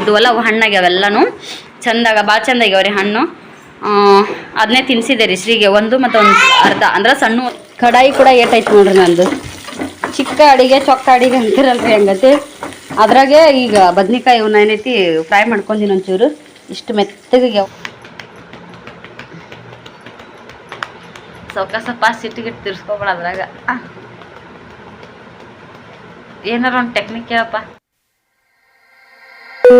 ಇದ್ವಲ್ಲ, ಅವು ಹಣ್ಣಾಗ್ಯಾವೆಲ್ಲನೂ ಚಂದಾಗ ಭಾಳ ಚಂದ ರೀ ಹಣ್ಣು. ಅದನ್ನೇ ತಿನ್ಸಿದೆ ರೀ ಶ್ರೀಗೆ. ಒಂದು ಮತ್ತು ಒಂದು ಅರ್ಧ. ಅಂದ್ರೆ ಸಣ್ಣ ಕಡಾಯಿ ಕೂಡ ಏಟೈತೆ ನೋಡ್ರಿ ನಂದು. ಚಿಕ್ಕ ಅಡಿಗೆ, ಚೊಕ್ಕ ಅಡಿಗೆ ಅಂತಿರಲ್ರಿ ಹಂಗತಿ. ಅದ್ರಾಗೆ ಈಗ ಬದ್ನಿಕಾಯಿ ಇವನ್ನ ಏನೈತಿ, ಫ್ರೈ ಮಾಡ್ಕೊಂಡಿನ ಒಂಚೂರು. ಇಷ್ಟು ಮೆತ್ತಗೆ ಸೌಕ ಸ್ವಲ್ಪ ಸಿಟ್ಟಿಗಿಟ್ಟು ತಿರ್ಸ್ಕೊಬೇಡ ಅದ್ರಾಗ. ಏನಾರ ಒಂದು ಟೆಕ್ನಿಕ್ ಹೇಳಪ್ಪ ಗುಡ್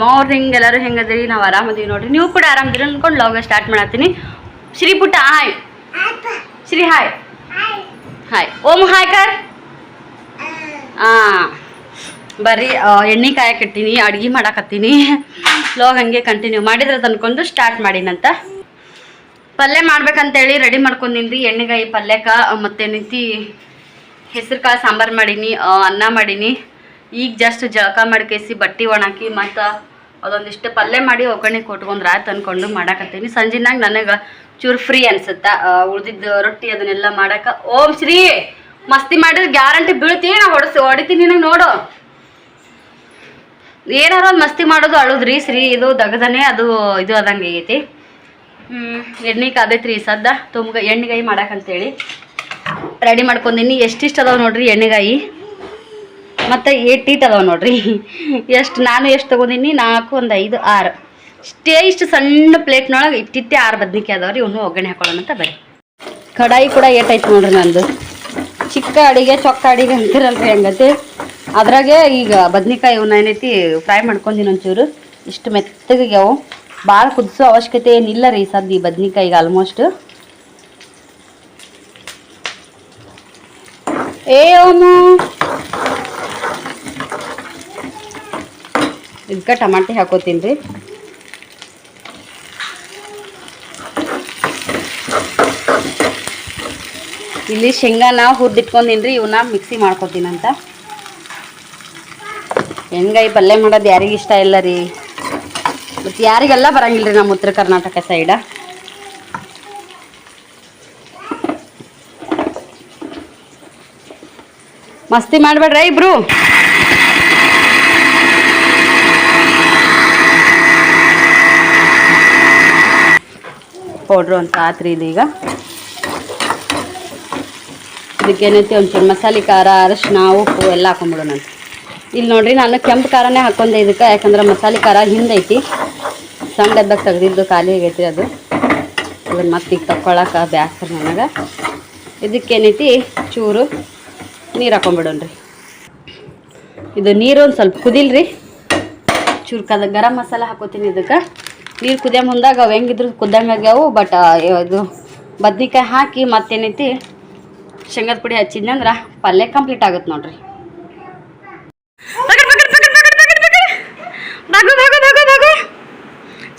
ಮಾರ್ನಿಂಗ್ ಎಲ್ಲರೂ ಹೆಂಗದಿರಿ? ನಾವು ಆರಾಮದೀವಿ ನೋಡ್ರಿ. ನೀವು ಕೂಡ ಆರಾಮದಿರಿ ಅನ್ಕೊಂಡು ಲಾಗ ಸ್ಟಾರ್ಟ್ ಮಾಡತ್ತೀನಿ. ಶ್ರೀ ಪುಟ್ಟ hi Shri hi hi Om hi ಕರ್ ಹಾಂ ಬರ್ರಿ. ಎಣ್ಣೆ ಕಾಯಕತ್ತೀನಿ ಅಡ್ಗೆ ಮಾಡಾಕತ್ತೀನಿ ಲಾಗ್ ಹಂಗೆ ಕಂಟಿನ್ಯೂ ಮಾಡಿದ್ರೆ ಅನ್ಕೊಂಡು ಸ್ಟಾರ್ಟ್ ಮಾಡಿನಂತ. ಪಲ್ಯ ಮಾಡ್ಬೇಕಂತೇಳಿ ರೆಡಿ ಮಾಡ್ಕೊಂಡಿನ್ರಿ. ಎಣ್ಣೆಗಾಯಿ ಪಲ್ಯಕ್ಕ ಮತ್ತೇನೈತಿ ಹೆಸರು ಕಾಳು ಸಾಂಬಾರು ಮಾಡೀನಿ ಅನ್ನ ಮಾಡೀನಿ. ಈಗ ಜಸ್ಟ್ ಜಳಕ ಮಾಡ್ಕೇಸಿ, ಬಟ್ಟೆ ಒಣಾಕಿ ಮತ್ತು ಅದೊಂದಿಷ್ಟು ಪಲ್ಯ ಮಾಡಿ ಒಗ್ಗರಣೆ ಕೊಟ್ಕೊಂಡ್ರೆ ರಾತ್ ಅಂದ್ಕೊಂಡು ಮಾಡಾಕತ್ತೀನಿ. ಸಂಜೆನಾಗ ನನಗೆ ಚೂರು ಫ್ರೀ ಅನ್ಸುತ್ತಾ. ಉಳ್ದಿದ್ದು ರೊಟ್ಟಿ ಅದನ್ನೆಲ್ಲ ಮಾಡಾಕ. ಓಂ ಶ್ರೀ! ಮಸ್ತಿ ಮಾಡಿದ್ರೆ ಗ್ಯಾರಂಟಿ ಬೀಳ್ತೀನಿ, ನಾ ಹೊಡ್ಸಿ, ಹೊಡಿತೀನಿ ನಿನಗೆ ನೋಡು. ಏನಾರ ಮಸ್ತಿ ಮಾಡೋದು ಅಳುದ್ರಿ ಶ್ರೀ, ಇದು ದಗದನೆ, ಅದು ಇದು ಆದಂಗೆ ಆಗೈತಿ. ಎಣ್ಣೆ ಕಾದೈತ್ರಿ ಈ ಸದ್ದ ತುಂಬ ಎಣ್ಣೆಗಾಯಿ ಮಾಡಾಕಂತೇಳಿ. ರೆಡಿ ಮಾಡ್ಕೊಂಡಿನಿ ಎಷ್ಟಿಷ್ಟು ಅದಾವೆ ನೋಡ್ರಿ ಎಣ್ಣೆಗಾಯಿ? ಮತ್ತು ಏಟ್ ಟೀಟ್ ಅದಾವೆ ನೋಡ್ರಿ? ಎಷ್ಟು, ನಾನು ಎಷ್ಟು ತೊಗೊಂಡಿನಿ ನಾಲ್ಕು, ಒಂದು ಐದು, ಆರು. ಇಷ್ಟೇ ಇಷ್ಟು ಸಣ್ಣ ಪ್ಲೇಟ್ನೊಳಗೆ ಇಟ್ಟಿತ್ತೆ ಆರು ಬದ್ನಿಕಾಯಿ ಅದಾವ್ರಿ ಇವನು ಒಗ್ಗರಣೆ ಹಾಕೊಳ್ಳೋಣ ಅಂತ ಬರೀ ಕಡಾಯಿ ಕೂಡ ಏಟೈತೆ ನೋಡ್ರಿ ನಂದು. ಚಿಕ್ಕ ಅಡಿಗೆ, ಚೊಕ್ಕ ಅಡಿಗೆ ಅಂತಿರಲ್ರಿ ಹೆಂಗತಿ. ಅದ್ರಾಗೆ ಈಗ ಬದ್ನಿಕಾಯಿ ಇವನ್ನ ಏನೈತಿ ಫ್ರೈ ಮಾಡ್ಕೊಂಡಿನಿ ಒಂಚೂರು. ಇಷ್ಟು ಮೆತ್ತಗಾಗ್ಯಾವು. ಭಾಳ ಕುದಿಸೋ ಅವಶ್ಯಕತೆ ಏನಿಲ್ಲ ರೀ ಸದ್ದು ಈ ಬದ್ನಿಕಾಯಿಗೆ ಆಲ್ಮೋಸ್ಟ್ ಏ ಅವನು ಇದಕ್ಕೆ ಟಮಾಟೆ ಹಾಕೋತೀನಿ ರೀ. ಇಲ್ಲಿ ಶೇಂಗಾನ ಹುರಿದಿಟ್ಕೊಂಡಿನಿ ರೀ ಇವನ್ನ ಮಿಕ್ಸಿ ಮಾಡ್ಕೊತೀನಂತ. ಹೆಂಗಾಯಿ ಪಲ್ಯ ಮಾಡೋದು ಯಾರಿಗೆ ಇಷ್ಟ ಇಲ್ಲ ರೀ. ಮತ್ತು ಯಾರಿಗೆಲ್ಲ ಬರಂಗಿಲ್ಲ ರೀ ನಮ್ಮ ಉತ್ತರ ಕರ್ನಾಟಕ ಸೈಡ ಮಸ್ತಿ ಮಾಡ್ಬೇಡ್ರ ಇಬ್ರು. ಪೌಡ್ರು ಅಂತ ಆತ್ರಿ ಇದೀಗ. ಇದಕ್ಕೇನೈತಿ ಒಂಚೂರು ಮಸಾಲೆ ಖಾರ, ಅರಶಿನ, ಉಪ್ಪು ಎಲ್ಲ ಹಾಕೊಂಡ್ಬಿಡೋಣ ಇಲ್ಲಿ ನೋಡ್ರಿ, ನಾನು ಕೆಂಪು ಖಾರನೇ ಹಾಕೊಂಡೆ ಇದಕ್ಕೆ, ಯಾಕಂದ್ರೆ ಮಸಾಲೆ ಖಾರ ಹಿಂದೈತಿ. ಸಣ್ಣ ಡಬ್ಬಕ್ಕೆ ತೆಗೆದಿದ್ದು ಖಾಲಿ ಆಗೈತಿ ಅದು. ಅದನ್ನು ಮತ್ತೆ ಈಗ ತಕ್ಕೊಳಕ್ಕೆ ಬ್ಯಾಸರ ನನಗೆ. ಇದಕ್ಕೇನೈತಿ ಚೂರು ನೀರು ಹಾಕೊಂಡ್ಬಿಡೋಣ್ರಿ ಇದು ನೀರು ಒಂದು ಸ್ವಲ್ಪ ಕುದಿಲ್ರಿ. ಚೂರು ಕದ ಗರಂ ಮಸಾಲ ಹಾಕೋತೀನಿ ಇದಕ್ಕೆ. ನೀರು ಕುದಿಯೋ ಮುಂದಾಗ ಅವು ಹೆಂಗಿದ್ರು ಕುದ್ದಂಗೆ ಆಗ್ಯಾವು ಬಟ್ ಇದು ಬದ್ನಿಕಾಯಿ ಹಾಕಿ ಮತ್ತೇನೈತಿ? ಶೇಂಗದ ಪುಡಿ ಹಚ್ಚಿದ್ನಂದ್ರೆ ಪಲ್ಯ ಕಂಪ್ಲೀಟ್ ಆಗುತ್ತೆ ನೋಡ್ರಿ.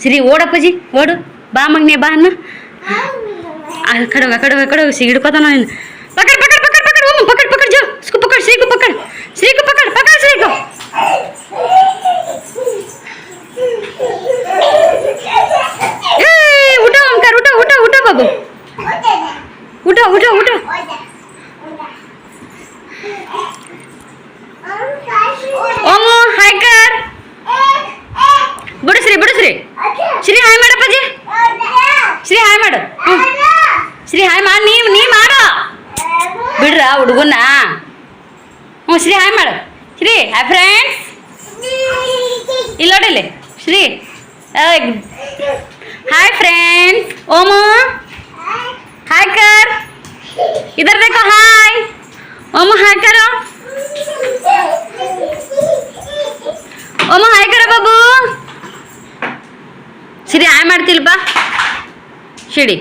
ಸರಿ ಓಡಪ್ಪಜಿ ಓಡು. ಬಾ ಮಗ್ನೆ ಬಾ ಅನ್ನ. ಆ ಕಡೆ ಆ ಕಡೆ ಆ ಕಡೆ ಹೋಗು, ಸಿಗಿಡ್ಕೋತಾನ ನೀನು ಪಕಡ್ ಪಕಡ್ ಪಕಡ್ ಪಕಡ್ ಓಮು ಪಕಡ್ ಪಕಡ್ ಜೋ. ಸ್ಕು ಪಕಡ್ ಶ್ರೀಕು ಪಕಡ್. ಶ್ರೀಕು ಪಕಡ್ ಪಕಡ್ ಶ್ರೀಕು ಊಟ ಓಂಕಾರ ಊಟ ಊಟ ಊಟ ಬಾಬು. ಊಟ ಊಟ ಊಟ ಓಮು ಹಾಯ್ ಕರ್. ಬಿಡಿಸ್ರಿ ಬಿಡಿಸ್ರಿ ಶ್ರೀ. ಹಾಯ್ ಮಾಡಪ್ಪಾಜಿ ಶ್ರೀ ಹಾಯ್ ಮಾಡು. ಶ್ರೀ ಹಾಯ್ ಮಾಡಿ ನೀವು ನೀ ಮಾಡು. ಬಿಡ್ರ ಹುಡುಗನ ಹ್ಞೂ ಶ್ರೀ ಹಾಯ್ ಮಾಡು. ಶ್ರೀ ಹಾಯ್ ಫ್ರೆಂಡ್ಸ್ ಇಲ್ಲ ನೋಡಿಲ್ಲಿ Shri hi friends Om. Hi ಇದರ ಬೇಕು ಹಾಯ್. ಓಮು ಹಾಯ್ ಕರೋ. ಓಮು ಹಾಯ್ ಬಾಬು. ಸಿರಿ ಆಯ್ ಮಾಡ್ತಿಲ್ಪ ಶಿಡಿ.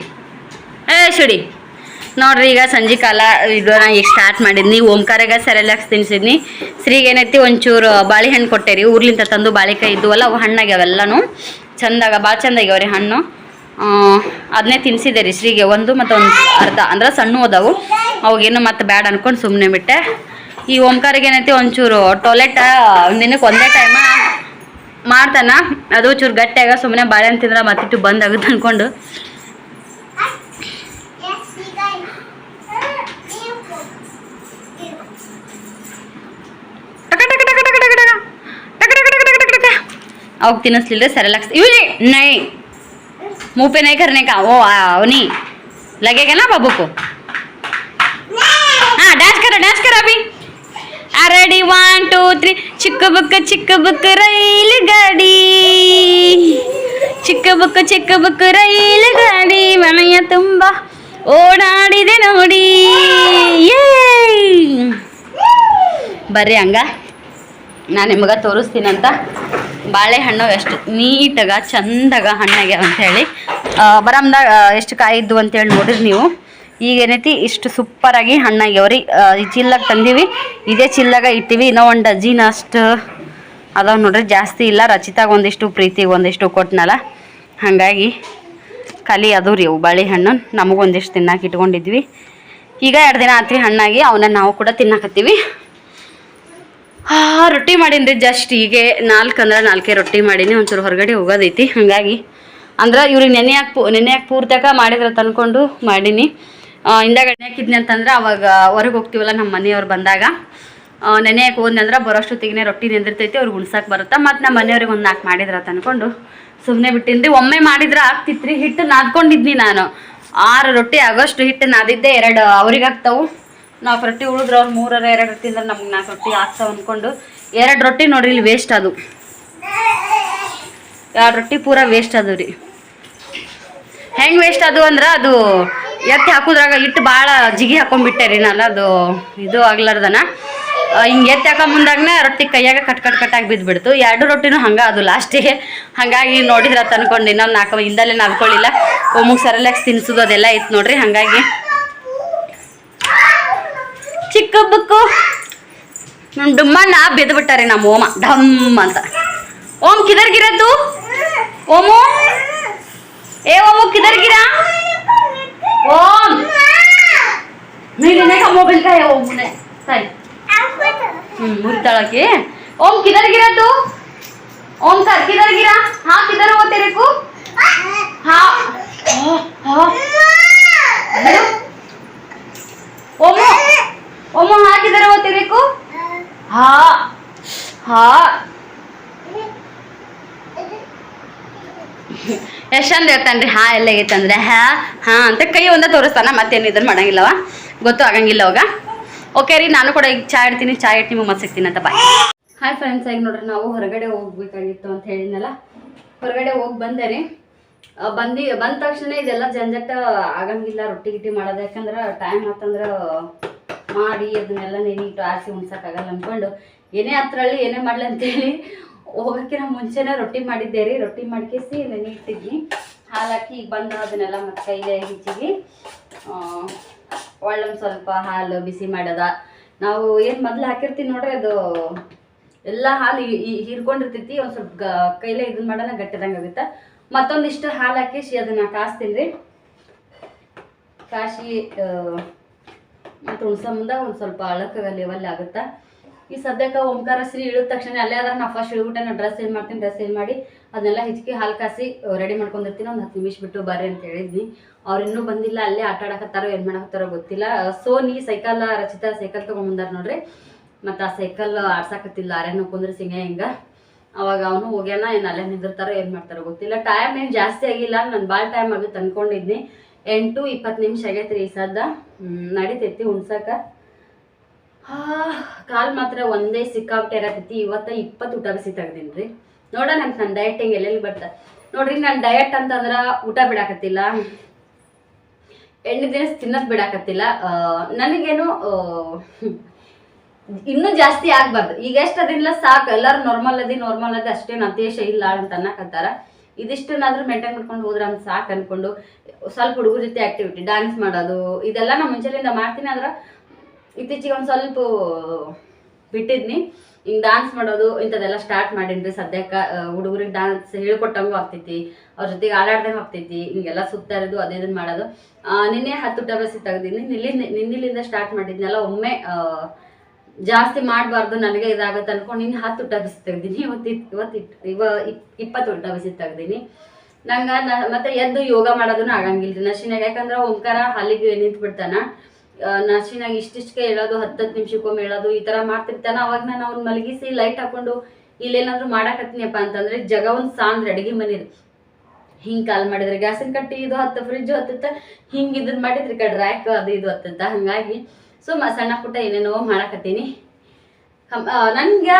ಏ, ಶಿಡಿ. ನೋಡ್ರಿ, ಈಗ ಸಂಜೆ ಕಾಲ ಇದು ನಾ ಈಗ ಸ್ಟಾರ್ಟ್ ಮಾಡಿದ್ನಿ. ಓಂಕಾರಾಗ ಸೆರೆಲ್ಯಾಕ್ಸ್ ತಿನ್ಸಿದ್ನಿ. ಸಿರಿಗೆ ಏನೈತಿ, ಒಂಚೂರು ಬಾಳೆಹಣ್ಣು ಕೊಟ್ಟೇರಿ ಊರ್ಲಿಂದ ತಂದು ಬಾಳೆಕಾಯಿ ಇದ್ವಲ್ಲ, ಅವು ಹಣ್ಣಾಗ್ಯಾವೆಲ್ಲನೂ ಚಂದಾಗ ಭಾಳ ಚಂದ ರೀ ಹಣ್ಣು. ಅದನ್ನೇ ತಿನ್ಸಿದೆ ರೀ ಶ್ರೀಗೆ. ಒಂದು ಮತ್ತು ಒಂದು ಅರ್ಧ. ಅಂದ್ರೆ ಸಣ್ಣ ಹೋದವು ಅವಾಗೇನು ಮತ್ತೆ ಬ್ಯಾಡ್ ಅನ್ಕೊಂಡು ಸುಮ್ಮನೆ ಬಿಟ್ಟೆ. ಈ ಓಂಕಾರಿಗೆ ಏನೈತಿ, ಒಂಚೂರು ಟೊಲೆಟ ದಿನಕ್ಕೆ ಒಂದೇ ಟೈಮ ಮಾಡ್ತಾನ ಅದು ಚೂರು ಗಟ್ಟಿಯಾಗ ಸುಮ್ಮನೆ ಬಾಳೆಹಣ್ಣು ತಿಂದ್ರೆ ಮತ್ತಿಟ್ಟು ಬಂದ್ ಆಗುತ್ತೆ ಅನ್ಕೊಂಡು ಟಕ ಟಕ ಟಕ ಟಕ ಟಕ ಟಕ. ಟಕ ಟಕ ಟಕ ಟಕ ಟಕ ಟಕ. ಅವಾಗ ತಿನ್ನಿಸ್ಲಿಲ್ಲ ಸೆರೆಲಾಕ್ಸ್ ಇವ್ರಿ ನೈ मुंह पे नहीं करने का वो आ, वो नहीं लगेगा ना बाबू को हाँ डांस करो डांस करो अभी ಅರಡಿ ಒನ್ ಟೂ ತ್ರೀ ಚಿಕ್ಕ ಬುಕ್ಕ ಚಿಕ್ಕ ಬುಕ್ಕ, ರೈಲು ಗಾಡಿ. ಚಿಕ್ಕ ಬುಕ್ಕ ಚಿಕ್ಕ ಬುಕ್ಕ, ರೈಲು ಗಾಡಿ. ಮನೆಯ ತುಂಬ ಓಡಾಡಿದೆ ನೋಡಿ. ಬರ್ರಿ ಹಂಗ. ನಾನು ನಿಮಗೆ ತೋರಿಸ್ತೀನಂತ ಬಾಳೆಹಣ್ಣು ಎಷ್ಟು ನೀಟಾಗ, ಚಂದಾಗ ಹಣ್ಣಾಗ್ಯಾವ ಅಂಥೇಳಿ ಬರಮ್ದಾಗ ಎಷ್ಟು ಕಾಯಿದ್ದು ಅಂತೇಳಿ ನೋಡಿರಿ ನೀವು. ಈಗ ಏನೈತಿ, ಇಷ್ಟು ಸೂಪರಾಗಿ ಹಣ್ಣಾಗ್ಯಾವ್ರಿ ಈ ಚಿಲ್ಲಾಗ ತಂದೀವಿ. ಇದೇ ಚಿಲ್ಲಾಗ ಇಟ್ಟಿವಿ. ಇನ್ನೂ ಒಂದು ಡಜಿನ ಅಷ್ಟು ಅದಾವ ನೋಡ್ರಿ. ಜಾಸ್ತಿ ಇಲ್ಲ. ರಚಿತಾಗ ಒಂದಿಷ್ಟು, ಪ್ರೀತಿಗೆ ಒಂದಿಷ್ಟು ಕೊಟ್ಟನಲ್ಲ ಹಾಗಾಗಿ ಖಾಲಿ ಅದು ರೀ ಅವು ಬಾಳೆಹಣ್ಣು ನಮಗೊಂದಿಷ್ಟು ತಿನ್ನಕ್ಕೆ ಇಟ್ಕೊಂಡಿದ್ವಿ. ಈಗ ಎರಡು ದಿನ ಆತ್ರಿ ಹಣ್ಣಾಗಿ ಅವನ್ನ ನಾವು ಕೂಡ ತಿನ್ನಕತ್ತೀವಿ. ರೊಟ್ಟಿ ಮಾಡೀನಿ ಜಸ್ಟ್ ಹೀಗೆ ನಾಲ್ಕು ಅಂದ್ರೆ ನಾಲ್ಕೇ ರೊಟ್ಟಿ ಮಾಡೀನಿ. ಒಂಚೂರು ಹೊರಗಡೆ ಹೋಗೋದೈತಿ. ಹಾಗಾಗಿ ಅಂದ್ರೆ ಇವ್ರಿಗೆ ನೆನೆ ಹಾಕಿ ಪೂ ಹಾಕಿ ಪೂರ್ತಿಯಾಗ ಮಾಡಿದ್ರೆ ತಂದ್ಕೊಂಡು ಮಾಡೀನಿ. ಹಿಂದಾಗ ಹಾಕಿದ್ನಿ ಅಂತಂದ್ರೆ ಅವಾಗ ಹೊರಗೆ ಹೋಗ್ತೀವಲ್ಲ ನಮ್ಮ ಮನೆಯವ್ರು ಬಂದಾಗ. ನೆನೆ ಹೋದ್ನಿ ಅಂದ್ರೆ ಬರೋಷ್ಟೊತ್ತಿಗೆ ರೊಟ್ಟಿ ನೆಂದಿರ್ತೈತಿ, ಅವ್ರಿಗೆ ಉಣ್ಸಕ್ಕೆ ಬರುತ್ತೆ? ಮತ್ತು ನಮ್ಮ ಮನೆಯವ್ರಿಗೆ ಒಂದು ನಾಲ್ಕು ಮಾಡಿದ್ರ ತಂದ್ಕೊಂಡು ಸುಮ್ಮನೆ ಬಿಟ್ಟಿನ್ರಿ. ಒಮ್ಮೆ ಮಾಡಿದ್ರೆ ಆಗ್ತಿತ್ರಿ, ಹಿಟ್ಟು ನಾದ್ಕೊಂಡಿದ್ನಿ ನಾನು. ಆರು ರೊಟ್ಟಿ ಆಗೋಷ್ಟು ಹಿಟ್ಟು ನಾದಿದ್ದೆ, ಎರಡು ಅವ್ರಿಗೆ ಆಗ್ತಾವು. ನಾಲ್ಕು ರೊಟ್ಟಿ ಉಳಿದ್ರೆ ಅವ್ರು ಮೂರರ ಎರಡು ರೊಟ್ಟಿ ಅಂದ್ರೆ ನಮ್ಗೆ ನಾಲ್ಕು ರೊಟ್ಟಿ ಆಗ್ತಾವ ಅಂದ್ಕೊಂಡು ಎರಡು ರೊಟ್ಟಿ ನೋಡ್ರಿ ಇಲ್ಲಿ ವೇಸ್ಟ್ ಅದು. ಎರಡು ರೊಟ್ಟಿ ಪೂರ ವೇಸ್ಟ್ ಅದು ರೀ. ಹೆಂಗೆ ವೇಸ್ಟ್ ಅದು ಅಂದ್ರೆ ಅದು ಎತ್ತಿ ಹಾಕುದ್ರಾಗ ಇಟ್ಟು ಭಾಳ ಜಿಗಿ ಹಾಕೊಂಡ್ಬಿಟ್ಟೆ ರೀ ನಾನು ಅದು ಇದು ಆಗ್ಲಾರ್ದನ. ಹಿಂಗೆ ಎತ್ತಿ ಹಾಕೋ ಮುಂದಾಗನೇ ರೊಟ್ಟಿ ಕೈಯಾಗ ಕಟ್ ಕಟ್ ಕಟ್ಟಾಗಿ ಬಿದ್ಬಿಡ್ತು. ಎರಡು ರೊಟ್ಟಿನೂ ಹಂಗೆ ಅದು ಲಾಸ್ಟಿಗೆ ಹಾಗಾಗಿ ನೋಡಿದ್ರೆ ತನ್ಕೊಂಡು ಇನ್ನೊಂದು ನಾಲ್ಕು ಹಿಂದಲ್ಲೇ ನಾದ್ಕೊಳ್ಳಿಲ್ಲ ಒಮ್ಮಿಗೆ ಸರಲಾಗಿ ತಿನ್ಸೋದು ಅದೆಲ್ಲ ಇತ್ತು ನೋಡ್ರಿ, ಹಾಗಾಗಿ. ಚಿಕ್ಕ ಬುಕ್ಕು. ನಮ್ಮ ಡುಮ್ಮಣ್ಣ ಬೆದ್ದು ಬಿಟ್ಟಾರೆ ನಮ್ಮ ಓಮ, ಡಮ್ ಅಂತ. ಓಮ್ ಕಿದರ್ಗಿರದ್ದು ಓಮು. ए ओम किधर गिरा ओम नहीं नहीं का मोबाइल का है ओम ने सही मुर्ताड़ा के ओम किधर गिरा तू ओम सर किधर गिरा हाँ किधर हो तेरे को हाँ हाँ हेलो ओमो ओमो हाँ किधर हो तेरे को हाँ हाँ ಯಶಂದ್ ಹೇಳ್ತಾನ್ರಿ ಹಾ ಎಲ್ಲಾಗೈತಂದ್ರೆ ಹಾ ಹಾ ಅಂತ ಕೈ ಒಂದ ತೋರಿಸ್ತಾನ, ಮತ್ತೇನು ಇದನ್ನ ಮಾಡಂಗಿಲ್ಲವ? ಗೊತ್ತು ಆಗಂಗಿಲ್ಲ ಅವಾಗ? ಓಕೆ ರೀ, ನಾನು ಕೂಡ ಈಗ ಚಾ ಇಡ್ತೀನಿ, ಚಾ ಇಟ್ಟು ನಿಮಗೆ ಮತ್ತೆ ಸಿಗ್ತೀನಿ ಅಂತ ಬಾಯ್ ಹಾಯ್ ಫ್ರೆಂಡ್ಸ್ ಈಗ ನೋಡ್ರಿ ನಾವು ಹೊರಗಡೆ ಹೋಗ್ಬೇಕಾಗಿತ್ತು ಅಂತ ಹೇಳಿದ್ನಲ್ಲ? ಹೊರಗಡೆ ಹೋಗಿ ಬಂದೆ ರೀ. ಬಂದಿ ಬಂದು, ಬಂದ ತಕ್ಷಣ ಇದೆಲ್ಲ ಜಂಜಟ ಆಗಂಗಿಲ್ಲ, ರೊಟ್ಟಿ ಗಿಟ್ಟಿ ಮಾಡೋದು. ಯಾಕಂದ್ರೆ ಟೈಮ್ ಆತಂದ್ರೆ ಮಾಡಿ ಅದನ್ನೆಲ್ಲ ನೆನಿಟ್ಟು ಆರಿಸಿ ಉಣ್ಸಕ್ಕಾಗಲ್ಲ ಅಂದ್ಕೊಂಡು ಏನೇ ಹತ್ರಳ್ಳಿ ಏನೇ ಮಾಡ್ಲಿ ಅಂತೇಳಿ ಹೋಗೋಕ್ಕಿಂತ ಮುಂಚೆನೇ ರೊಟ್ಟಿ ಮಾಡಿದ್ದೆ ರೀ. ರೊಟ್ಟಿ ಮಾಡ್ಕೇಸಿ ನೆನೆ ಇಟ್ಟಿದ್ನಿ ಹಾಲು ಹಾಕಿ ಈಗ ಬಂದು ಅದನ್ನೆಲ್ಲ ಮತ್ತೆ ಕೈಲೇ ಹಿಚ್ಚಿಗೆ ಒಳ್ಳೊಂದು ಸ್ವಲ್ಪ ಹಾಲು ಬಿಸಿ ಮಾಡೋದ. ನಾವು ಏನು ಮೊದ್ಲು ಹಾಕಿರ್ತೀವಿ ನೋಡ್ರಿ ಅದು ಎಲ್ಲ ಹಾಲು ಹೀರ್ಕೊಂಡಿರ್ತೈತಿ. ಒಂದು ಸ್ವಲ್ಪ ಗ, ಕೈಲೇ ಇದನ್ನ ಮಾಡೋಣ ಗಟ್ಟಿದಂಗೆ ಆಗುತ್ತೆ. ಮತ್ತೊಂದಿಷ್ಟು ಹಾಲು ಹಾಕಿಸಿ ಅದನ್ನು ಕಾಸ್ತೀನಿ ರೀ. ಕಾಸಿ ಮತ್ತು ಉಣ್ಸೋ ಮುಂದೆ ಒಂದು ಸ್ವಲ್ಪ ಅಳಕ ಲೆವೆಲ್ ಆಗುತ್ತಾ. ಈ ಸದ್ಯಕ್ಕೆ ಓಂಕಾರ ಶ್ರೀ ಇಳಿದ ತಕ್ಷಣ ಅಲ್ಲೇ ಆದ್ರೆ ನಾ ಫಸ್ಟ್ ಇಳಿಬಿಟ್ಟೆ ನಾನು ಡ್ರೆಸ್ ಏನು ಮಾಡ್ತೀನಿ ಡ್ರೆಸ್ ಏನು ಮಾಡಿ, ಅದನ್ನೆಲ್ಲ ಹಿಚ್ಕಿ ಹಾಲು ಕಾಸಿ ರೆಡಿ ಮಾಡ್ಕೊಂಡಿರ್ತೀನಿ ಒಂದು ಹತ್ತು ನಿಮಿಷ ಬಿಟ್ಟು ಬರ್ರಿ ಅಂತ ಹೇಳಿದ್ವಿ. ಅವ್ರು ಇನ್ನೂ ಬಂದಿಲ್ಲ, ಅಲ್ಲೇ ಆಟ ಆಡಕತ್ತಾರೋ, ಏನು ಮಾಡಕತ್ತಾರೋ ಗೊತ್ತಿಲ್ಲ. ಸೋನಿ ಸೈಕಲ್ ರಚಿತಾ ಸೈಕಲ್ ತೊಗೊಂಬಂದಾರ ನೋಡ್ರಿ. ಮತ್ತು ಆ ಸೈಕಲ್ ಆಡ್ಸಾಕತ್ತಿಲ್ಲ ಆರೇನು ಕುಂದ್ರೆ ಸಿಂಗ ಹಿಂಗೆ. ಅವಾಗ ಅವನು ಹೋಗ್ಯಾನ, ಏನು ಅಲ್ಲೇ ನಿಂದಿರ್ತಾರೋ, ಏನು ಮಾಡ್ತಾರೋ ಗೊತ್ತಿಲ್ಲ. ಟೈಮ್ ಏನು ಜಾಸ್ತಿ ಆಗಿಲ್ಲ, ನಾನು ಭಾಳ ಟೈಮ್ ಆಗುತ್ತೆ ಅಂದ್ಕೊಂಡಿದ್ನಿ ಎಂಟು ಇಪ್ಪತ್ತು ನಿಮಿಷ ಆಗೈತೆ ರೀ ಈ ಸದ್ದ. ನಡಿತೈತಿ, ಉಣ್ಸಕ. ಹಾ ಕಾಲ್ ಮಾತ್ರ ಒಂದೇ ಸಿಕ್ಕಾಬಿಟ್ಟೆ ಇರತೈತಿ. ಇವತ್ತ ಇಪ್ಪತ್ತು ಊಟ ಬಿಸಿ ತೆಗ್ದೀನಿ ನೋಡೋಣ ಅಂತ ನನ್ನ ಡಯಟಿಂಗ್ ಎಲ್ಲೆಲ್ಲಿ ಬರ್ತ. ನೋಡ್ರಿ, ನಾನು ಡಯಟ್ ಅಂತಂದ್ರೆ ಊಟ ಬಿಡಾಕತ್ತಿಲ್ಲ. ಎಣ್ಣೆ ದಿನ ತಿನ್ನೋದು ಬಿಡಾಕತ್ತಿಲ್ಲ. ನನಗೇನು ಇನ್ನೂ ಜಾಸ್ತಿ ಆಗ್ಬಾರ್ದು. ಈಗ ಎಷ್ಟು ಅದಿಲ್ಲ, ಸಾಕು. ಎಲ್ಲರೂ ನಾರ್ಮಲ್ ಅದಿ ನಾರ್ಮಲ್ ಅದಿ ಅಷ್ಟೇನು ಅತೇಶ ಇಲ್ಲ ಅಂತ ಅನ್ನಕತ್ತಾರ. ಇದಿಷ್ಟನ್ನಾದ್ರೂ ಮೇಂಟೈನ್ ಮಾಡ್ಕೊಂಡು ಹೋದ್ರೆ ಅಂತ ಸಾಕು ಅನ್ಕೊಂಡು, ಸ್ವಲ್ಪ ಹುಡುಗರ ಜೊತೆ ಆಕ್ಟಿವಿಟಿ ಡ್ಯಾನ್ಸ್ ಮಾಡೋದು, ಇದೆಲ್ಲ ನಾನು ಮುಂಚೆಲಿಂದ ಮಾಡ್ತೀನಿ. ಆದ್ರೆ ಇತ್ತೀಚೆಗೆ ಒಂದು ಸ್ವಲ್ಪ ಬಿಟ್ಟಿದ್ನಿ. ಹಿಂಗ್ ಡಾನ್ಸ್ ಮಾಡೋದು, ಇಂಥದ್ದೆಲ್ಲ ಸ್ಟಾರ್ಟ್ ಮಾಡೀನಿ ಸದ್ಯಕ್ಕ ಹುಡುಗರಿಗೆ ಡಾನ್ಸ್ ಹೇಳ್ಕೊಟ್ಟಂಗೂ ಆಗ್ತೈತಿ. ಅವ್ರ ಜೊತೆಗೆ ಆಡಾಡ್ದಂಗೆ ಆಗ್ತೈತಿ. ಹಿಂಗೆಲ್ಲ ಸುತ್ತಾ ಇರೋದು, ಅದೇ ಇದನ್ನ ಮಾಡೋದು. ನಿನ್ನೆ ಹತ್ತು ಡಬಸಿ ತೆಗ್ದೀನಿ. ನಿನ್ನೆ ನಿನ್ನಿಲಿಂದ ಸ್ಟಾರ್ಟ್ ಮಾಡಿದ್ನಲ್ಲ ಒಮ್ಮೆ ಜಾಸ್ತಿ ಮಾಡಬಾರ್ದು, ನನಗೆ ಇದಾಗುತ್ತೆ ಅನ್ಕೊಂಡು ನಿನ್ನೆ ಹತ್ತು ಊಟ ಬಿಸಿ ತೆಗ್ದೀನಿ ಇವತ್ತು ಇವತ್ತು ಇವ, ಇಪ್- ಇಪ್ಪತ್ತು ಊಟ ಬಿಸಿ ತೆಗ್ದೀನಿ. ನಂಗೆ ಮತ್ತೆ ಎದ್ದು ಯೋಗ ಮಾಡೋದನ್ನು ಆಗಂಗಿಲ್ಲ ರೀ ನಶಿನಾಗ ಯಾಕಂದ್ರೆ ಓಂಕಾರ ಹಾಲಿಗೆ ನಿಂತು ಬಿಡ್ತಾನ ನಶಿನಾಗ ಇಷ್ಟಿಷ್ಟಕ್ಕೆ ಹೇಳೋದು, ಹತ್ತತ್ತು ನಿಮಿಷಕ್ಕೊಮ್ಮೆ ಹೇಳೋದು, ಈ ಥರ ಮಾಡ್ತಿರ್ತಾನ. ಅವಾಗ ನಾನು ಅವ್ನು ಮಲಗಿಸಿ ಲೈಟ್ ಹಾಕೊಂಡು ಇಲ್ಲೇನಾದ್ರೂ ಮಾಡಕತ್ತೀನಿಯಪ್ಪ ಅಂತಂದ್ರೆ ಜಗ ಒಂದು ಸಾಂದ್ರ, ಅಡಿಗೆ ಮನೇದು ಹಿಂಗೆ ಕಾಲ್ ಮಾಡಿದ್ರೆ ಗ್ಯಾಸಿನ ಕಟ್ಟಿ, ಇದು ಹತ್ತು ಫ್ರಿಜ್ ಹತ್ತತ್ತ ಹಿಂಗೆ ಇದನ್ನ ಮಾಡಿದ್ರಿ ಕಡೆ ರ್ಯಾಕ್ ಅದು, ಇದು ಹತ್ತತ್ತ ಹಾಗಾಗಿ ಸೊ ಮ ಸಣ್ಣ ಪುಟ್ಟ ಏನೇನೋ ಮಾಡಕತ್ತೀನಿ. ನನ್ಗೆ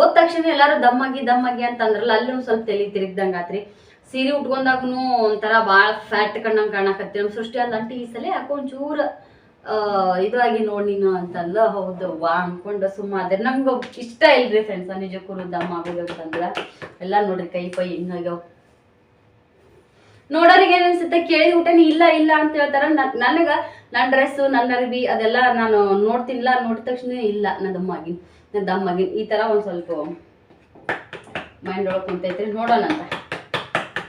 ಓದ್ ತಕ್ಷಣ ಎಲ್ಲರೂ ದಮ್ಮಾಗಿ ದಮ್ಮಾಗಿ ಅಂತಂದ್ರಲ್ಲ, ಅಲ್ಲಿ ಒಂದ್ ಸ್ವಲ್ಪ ತಲೆ ತಿರುಗ್ದಂಗೆ ಆತ್ರಿ. ಸೀರೆ ಉಟ್ಕೊಂಡಾಗೂ ಒಂಥರ ಭಾಳ ಫ್ಯಾಟ್ ಕಣ್ಣಂಗೆ ಕಾಣಕತ್ತಿ. ನಮ್ಮ ಸೃಷ್ಟಿ ಅಂತ ಅಂಟಿ, ಈ ಸಲ ಯಾಕೋ ಒಂಚೂರು ಆ, ಇದು ಆಗಿ ನೋಡಿ ನೀನು ಅಂತಂದ್ಲ ಹೌದು ವಾ ಅನ್ಕೊಂಡು ಸುಮ್ಮ ಅದೇ ನಮ್ಗೆ ಇಷ್ಟ ಇಲ್ರಿ ಫ್ರೆಂಡ್ಸ್ ನಿಜಕ್ಕೂ ದಮ್ ಆಗೋದು ಅಂತಂದ್ರೆ. ಎಲ್ಲ ನೋಡ್ರಿ ಕೈ ಪೈ ಹಿಂಗಾಗ್ಯಾವ. ನೋಡೋರಿಗೆ ಏನನ್ಸುತ್ತೆ ಕೇಳಿ ಊಟನೇ ಇಲ್ಲ ಇಲ್ಲ ಅಂತ ಹೇಳ್ತಾರ. ನನಗ ನನ್ನ ಡ್ರೆಸ್ಸು ನನ್ನ ಅರ್ಬಿ ಅದೆಲ್ಲ ನಾನು ನೋಡ್ತಿಲ್ಲ ನೋಡಿದ ತಕ್ಷಣ ಇಲ್ಲ ನನ್ನ ದಮ್ಮಾಗಿನ್ ನಾ ದಮ್ಮಾಗಿನ್ ಈ ತರ ಒಂದು ಸ್ವಲ್ಪ ಮೈಂಡ್ ಒಳಗೆ ಕುಂತೈತ್ರಿ. ನೋಡೋಣ ಅಂತ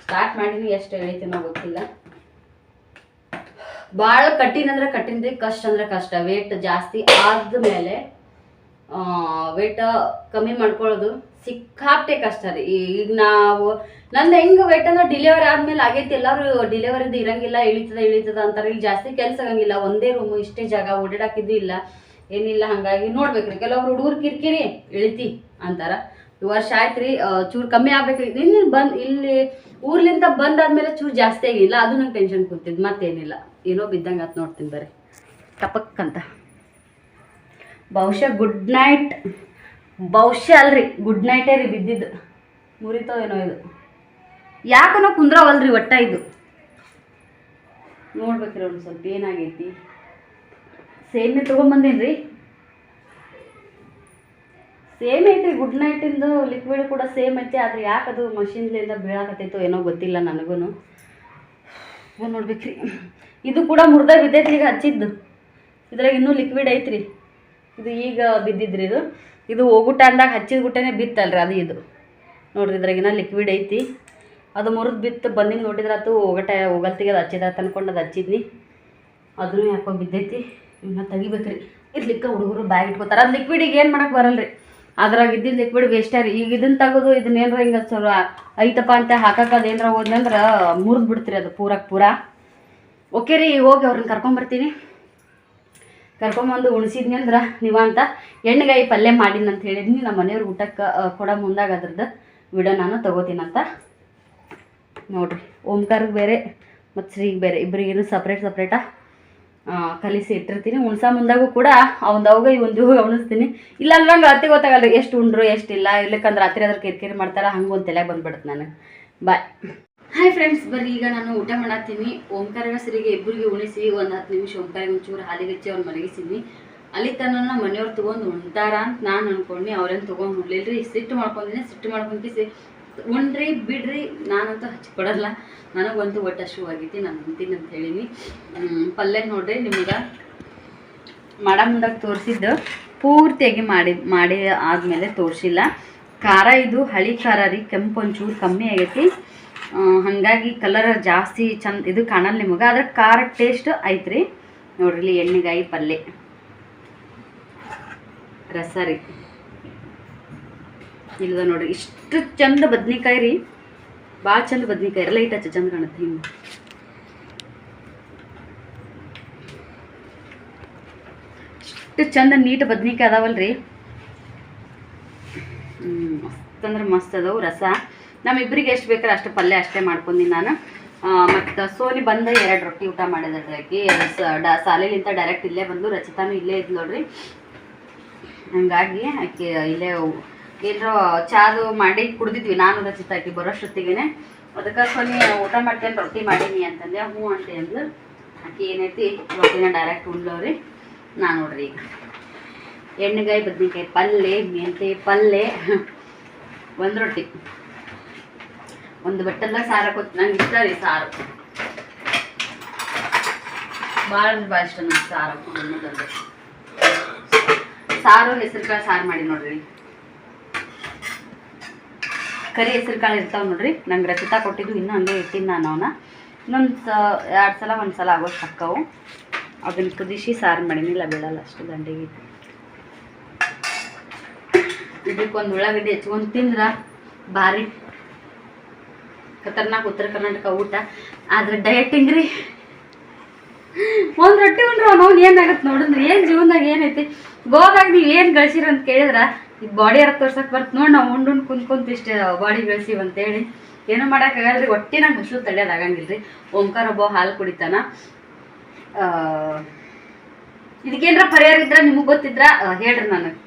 ಸ್ಟಾರ್ಟ್ ಮಾಡೀನಿ ಎಷ್ಟು ಹೇಳ್ತೀನೋ ಗೊತ್ತಿಲ್ಲ. ಭಾಳ ಕಠಿಣ ಅಂದ್ರೆ ಕಠಿಣ ರೀ, ಕಷ್ಟ ಅಂದ್ರೆ ಕಷ್ಟ. ವೇಟ್ ಜಾಸ್ತಿ ಆದ್ಮೇಲೆ ವೇಟ್ ಕಮ್ಮಿ ಮಾಡ್ಕೊಳ್ಳೋದು ಸಿಕ್ಕಾಪಟ್ಟೆ ಕಷ್ಟ ರೀ. ಈಗ ನಾವು, ನಂದು ಹೆಂಗೆ ವೇಟ್ ಅಂದ್ರೆ ಡಿಲಿವರಿ ಆದ್ಮೇಲೆ ಆಗೈತಿ, ಎಲ್ಲರೂ ಡಿಲಿವರಿದು ಇರಂಗಿಲ್ಲ, ಇಳಿತದ ಇಳಿತದ ಅಂತಾರೆ. ಇಲ್ಲಿ ಜಾಸ್ತಿ ಕೆಲಸ ಆಗಂಗಿಲ್ಲ, ಒಂದೇ ರೂಮು ಇಷ್ಟೇ ಜಾಗ ಓಡಾಡಾಕಿದ್ದು ಇಲ್ಲ, ಏನಿಲ್ಲ, ಹಂಗಾಗಿ ನೋಡ್ಬೇಕ್ರಿ. ಕೆಲವೊಬ್ರು ಹುಡುಗರು ಕಿರ್ಕಿರಿ, ಇಳಿತಿ ಅಂತಾರ. ವರ್ಷ ಆಯ್ತ್ರಿ ರೀ ಚೂರ್ ಕಮ್ಮಿ ಆಗ್ಬೇಕ್ರಿ ಇಲ್ಲಿ ಬಂದ್, ಇಲ್ಲಿ ಊರ್ಲಿಂದ ಬಂದಾದ್ಮೇಲೆ ಚೂರ್ ಜಾಸ್ತಿ ಆಗಿಲ್ಲ, ಅದು ನಂಗೆ ಟೆನ್ಷನ್ ಕೂತಿದ್ದು ಮತ್ತೇನಿಲ್ಲ. ಏನೋ ಬಿದ್ದಂಗೆ ಅಂತ ನೋಡ್ತೀನಿ ಬರ್ರಿ. ಟಪಕ್ ಅಂತ. ಬಹುಶಃ ಗುಡ್ ನೈಟ್ ಬಹುಶಃ ಅಲ್ರಿ ಗುಡ್ ನೈಟೇ ರೀ ಬಿದ್ದಿದ್ದು ಮುರಿತೋ ಏನೋ ಇದು. ಯಾಕನೋ ಕುಂದ್ರವಲ್ರಿ ಒಟ್ಟ ಇದು. ನೋಡ್ಬೇಕ್ರಿ ಒಂದು ಸ್ವಲ್ಪ ಏನಾಗೈತಿ. ಸೇಮೆ ತೊಗೊಂಬಂದೀನಿ ರೀ ಸೇಮ್ ಐತ್ರಿ ಗುಡ್ ನೈಟಿಂದು ಲಿಕ್ವಿಡ್ ಕೂಡ ಸೇಮ್ ಐತಿ, ಆದ್ರೆ ಯಾಕದು ಮಷಿನ್ಲಿಂದ ಬೀಳಾಕತ್ತೈತೋ ಏನೋ ಗೊತ್ತಿಲ್ಲ ನನಗೂ ನೋಡ್ಬೇಕ್ರಿ. ಇದು ಕೂಡ ಮುರ್ದ ಬಿದ್ದೈತ್ರಿ ಈಗ ಹಚ್ಚಿದ್ದು. ಇದ್ರಾಗ ಇನ್ನೂ ಲಿಕ್ವಿಡ್ ಐತ್ರಿ. ಇದು ಈಗ ಬಿದ್ದಿದ್ರಿ ಇದು. ಇದು ಹೋಗುಟ ಅಂದಾಗ ಹಚ್ಚಿದ ಗುಟ್ಟೆನೆ ಬಿತ್ತಲ್ರಿ ಅದು ಇದು. ನೋಡ್ರಿ ಇದ್ರಾಗಿನ ಲಿಕ್ವಿಡ್ ಐತಿ. ಅದು ಮುರಿದು ಬಿತ್ತು ಬಂದಿದ್ದು ನೋಡಿದ್ರೆ ಅದು ಹೋಗಟ ಹೋಗಲ್ತಿಗೆ ಅದು ಹಚ್ಚಿದ ತಂದ್ಕೊಂಡು ಅದು ಹಚ್ಚಿದ್ನಿ. ಅದನ್ನು ಯಾಕೋ ಬಿದ್ದೈತಿ. ಇನ್ನು ತೆಗಿಬೇಕ್ರಿ. ಇರ್ಲಿಕ್ಕೆ ಹುಡುಗರು ಬ್ಯಾಗ್ ಇಟ್ಕೋತಾರೆ. ಅದು ಲಿಕ್ವಿಡಿಗೆ ಏನು ಮಾಡಕ್ಕೆ ಬರಲ್ರಿ. ಅದ್ರಾಗ ಇದ್ದಿದ್ದು ಲಿಕ್ವಿಡ್ ವೇಸ್ಟೇ ರೀ. ಈಗ ಇದನ್ನ ತೆಗೆದು ಇದನ್ನ ಏನಾರ ಹಿಂಗೆ ಸ್ವಲ್ಪ ಐತಪ್ಪ ಅಂತ ಹಾಕಕ್ಕೆ ಅದು ಏನಾರ ಹೋದ್ನಂದ್ರೆ ಮುರಿದು ಬಿಡ್ತೀರಿ ಅದು ಪೂರಕ್ಕೆ ಪೂರ. ಓಕೆ ರೀ ಹೋಗಿ ಅವ್ರನ್ನ ಕರ್ಕೊಂಬರ್ತೀನಿ. ಕರ್ಕೊಂಬಂದು ಉಣಿಸಿದ್ನಿ ಅಂದ್ರೆ ನೀವು ಅಂತ ಎಣ್ಣೆಗಾಯಿ ಪಲ್ಯ ಮಾಡಿನ ಅಂತ ಹೇಳಿದ್ನಿ. ನಮ್ಮ ಮನೆಯವ್ರ ಊಟಕ್ಕೆ ಕೊಡ ಮುಂದಾಗ ಅದ್ರದ್ದು ವಿಡಿಯೋ ನಾನು ತೊಗೋತೀನಂತ ನೋಡ್ರಿ ಓಂಕಾರಿಗೆ ಬೇರೆ ಮತ್ತು ಶ್ರೀಗೆ ಬೇರೆ ಇಬ್ಬರಿಗೇನು ಸಪ್ರೇಟ್ ಸಪ್ರೇಟಾ ಕಲಿಸಿ ಇಟ್ಟಿರ್ತೀನಿ. ಉಣ್ಸ ಮುಂದಾಗೂ ಕೂಡ ಅವಂದವಾಗ ಒಂದು ಉಣಿಸ್ತೀನಿ. ಇಲ್ಲ ಅಲ್ವಂಗೆ ರಾತ್ರಿ ಗೊತ್ತಾಗಲ್ಲ ಎಷ್ಟು ಉಂಡ್ರು ಎಷ್ಟಿಲ್ಲ ಇರ್ಲಿಕ್ಕಂದ್ರೆ ರಾತ್ರಿ ಅದ್ರ ಕಿರಿಕಿರಿ ಮಾಡ್ತಾರೆ, ಹಂಗೆ ಒಂದು ತಲೆಗೆ ಬಂದ್ಬಿಡುತ್ತೆ ನನಗೆ. ಬಾಯ್ ಹಾಯ್ ಫ್ರೆಂಡ್ಸ್ ಬರ್ರಿ, ಈಗ ನಾನು ಊಟ ಮಾಡತ್ತೀನಿ. ಓಂಕಾರ ಸರಿಗೆ ಇಬ್ಬರಿಗೆ ಉಣಿಸಿ, ಒಂದು ಹತ್ತು ನಿಮಿಷ ಓಂಕಾರಿಗೆ ಒಂಚೂರು ಹಾಲಿಗೆ ಹಚ್ಚಿ ಅವ್ನು ಅಲ್ಲಿ ತನ ಮನೆಯವ್ರು ತೊಗೊಂಡು ಉಣ್ತಾರ ಅಂತ ನಾನು ಅನ್ಕೊಂಡು ಅವ್ರೇನು ತೊಗೊಂಡು ಉಣ್ಲಿಲ್ರಿ. ಸಿಟ್ಟು ಮಾಡ್ಕೊಂಡಿನಿ, ಸಿಟ್ಟು ಮಾಡ್ಕೊಂಡ್ಕಿಸಿ ಉಣ್ರಿ, ಬಿಡ್ರಿ, ನಾನಂತೂ ಹಚ್ಕೊಡಲ್ಲ ನನಗಂತೂ ಒಟ್ಟು ಶೂ ಆಗೈತಿ, ನಾನು ಉಣ್ತೀನಿ ಅಂತ ಹೇಳೀನಿ. ಪಲ್ಯ ನೋಡ್ರಿ, ನಿಮ್ಗೆ ಮಾಡ ಮುಂದಾಗ ತೋರಿಸಿದ್ದು. ಪೂರ್ತಿಯಾಗಿ ಮಾಡಿ ಮಾಡಿ ಆದಮೇಲೆ ತೋರಿಸಿಲ್ಲ. ಖಾರ ಇದು, ಹಳಿ ಖಾರ ರೀ, ಕೆಂಪು ಒಂಚೂರು ಕಮ್ಮಿ ಆಗೈತಿ. ಹಾಗಾಗಿ ಕಲರ್ ಜಾಸ್ತಿ ಚಂದ ಇದು ಕಾಣಲ್ಲ ನಿಮಗೆ, ಆದ್ರೆ ಖಾರ ಟೇಸ್ಟ್ ಐತ್ರಿ. ನೋಡ್ರಿ ಎಣ್ಣೆಗಾಯಿ ಪಲ್ಯ ರಸ ರೀ. ಇಲ್ಲದ ನೋಡ್ರಿ, ಇಷ್ಟು ಚಂದ ಬದ್ನಿಕಾಯಿ ರೀ. ಭಾಳ ಚಂದ ಬದ್ನಿಕಾಯಿ ಲೈಟ್ ಹಚ್ಚ ಚಂದ ಕಾಣುತ್ತೆ ಹಿಂಗೆ. ಇಷ್ಟು ಚಂದ ನೀಟ್ ಬದ್ನಿಕಾಯಿ ಅದಾವಲ್ರಿ. ಮಸ್ತ್ ಅಂದ್ರೆ ಮಸ್ತ್ ಅದಾವು ರಸ. ನಮ್ಮಿಬ್ಬರಿಗೆ ಎಷ್ಟು ಬೇಕಾದ್ರೆ ಅಷ್ಟು ಪಲ್ಯ ಅಷ್ಟೇ ಮಾಡ್ಕೊಂಡಿ ನಾನು. ಮತ್ತು ಸೋನಿ ಬಂದು ಎರಡು ರೊಟ್ಟಿ ಊಟ ಮಾಡಿದ್ರಿ ಆಕಿ ಶಾಲೆಲಿಂತ ಡೈರೆಕ್ಟ್ ಇಲ್ಲೇ ಬಂದು ರಚಿತಾನು ಇಲ್ಲೇ ಇದ್ದು ನೋಡ್ರಿ. ಹಂಗಾಗಿ ಆಕೆ ಇಲ್ಲೇ ಏನರೋ ಚಾದು ಮಾಡಿ ಕುಡ್ದಿದ್ವಿ. ನಾನು ರಚಿತ ಆಕಿ ಬರೋಷ್ಟೊತ್ತಿಗೆ ಅದಕ್ಕೆ ಸೋನಿ, ಊಟ ಮಾಡ್ತೇನೆ, ರೊಟ್ಟಿ ಮಾಡೀನಿ ಅಂತಂದೆ. ಹ್ಞೂ ಅಂತ ಅಂದ್ಲು. ಆಕೆ ಏನೈತಿ, ರೊಟ್ಟಿನ ಡೈರೆಕ್ಟ್ ಉಣ್ಲವ್ರಿ. ನಾನು ನೋಡ್ರಿ ಈಗ. ಎಣ್ಣೆಗಾಯಿ, ಬದ್ನಿಕಾಯಿ ಪಲ್ಯ ಮೆಂತೆ ಪಲ್ಯ ಒಂದು ರೊಟ್ಟಿ. ಒಂದು ಬಟ್ಟಲ್ಲ ಸಾರು ಕೊತ್ ನಂಗೆ ಇಷ್ಟ ರೀ ಸಾರು. ಭಾಳ ಭಾಳ ಇಷ್ಟ ನಂಗೆ ಸಾರು ಸಾರು ಹೆಸರು ಕಾಳು ಸಾರು ಮಾಡಿ ನೋಡ್ರಿ. ಕರಿ ಹೆಸರು ಕಾಳು ಇರ್ತಾವ ನೋಡ್ರಿ, ನಂಗೆ ರಚಿತಾ ಕೊಟ್ಟಿದ್ದು, ಇನ್ನೂ ಹಂಗೆ ಇಟ್ಟಿನಿ ನಾನು ಅವನ್ನ ಇನ್ನೊಂದು ಎರಡು ಸಲ, ಒಂದು ಸಲ ಆಗೋಷ್ಟು ಅಕ್ಕವು. ಅದನ್ನು ಕುದಿಸಿ ಸಾರು ಮಾಡಿನಿಲ್ಲ ಬೀಳಲ್ಲ ಅಷ್ಟು ದಂಡಿಗೆ ಇದಕ್ಕೊಂದು ಉಳ್ಳಾಗಡ್ಡಿ ಹೆಚ್ಕೊಂಡು ತಿಂದ್ರೆ ಭಾರಿ ಖತರ್ನಾಕ್ ಉತ್ತರ ಕರ್ನಾಟಕ ಊಟ. ಆದ್ರೆ ಡಯಟಿಂಗ್ ರೀ ಒಂದ್ ರೊಟ್ಟಿ ಉಂಡ್ರೆ ಅವ್ನು ಏನಾಗತ್ತೆ ನೋಡಿದ್ರೆ? ಏನು ಜೀವನದಾಗ ಏನೈತಿ? ಗೋವಾಗ ನೀವು ಏನು ಗಳಿಸಿರ ಅಂತ ಕೇಳಿದ್ರ? ಈಗ ಬಾಡಿ ಯಾರ ತೋರ್ಸಕ್ ಬರ್ತ್ ನೋಡಿ ನಾವು ಉಂಡು ಕುಂದ್ಕೊಂತ ಕುಂತ್ ಕುಂತ ಇಷ್ಟ ಬಾಡಿ ಗಳಿಸಿವಿ ಅಂತೇಳಿ ಏನೂ ಮಾಡೋಕ್ಕಾಗಲ್ಲ ರೀ ಒಟ್ಟಿನ ಹಸು ತಡೆಯೋದಾಗಂಗಿಲ್ಲ ರೀ ಓಂಕಾರ ಒಬ್ಬ ಹಾಲು ಕುಡಿತಾನ. ಇದಕ್ಕೇನ್ರ ಪರಿಹಾರ ಇದ್ರ ನಿಮಗೆ ಗೊತ್ತಿದ್ರ? ಹೇಳ್ರಿ ನನಗೆ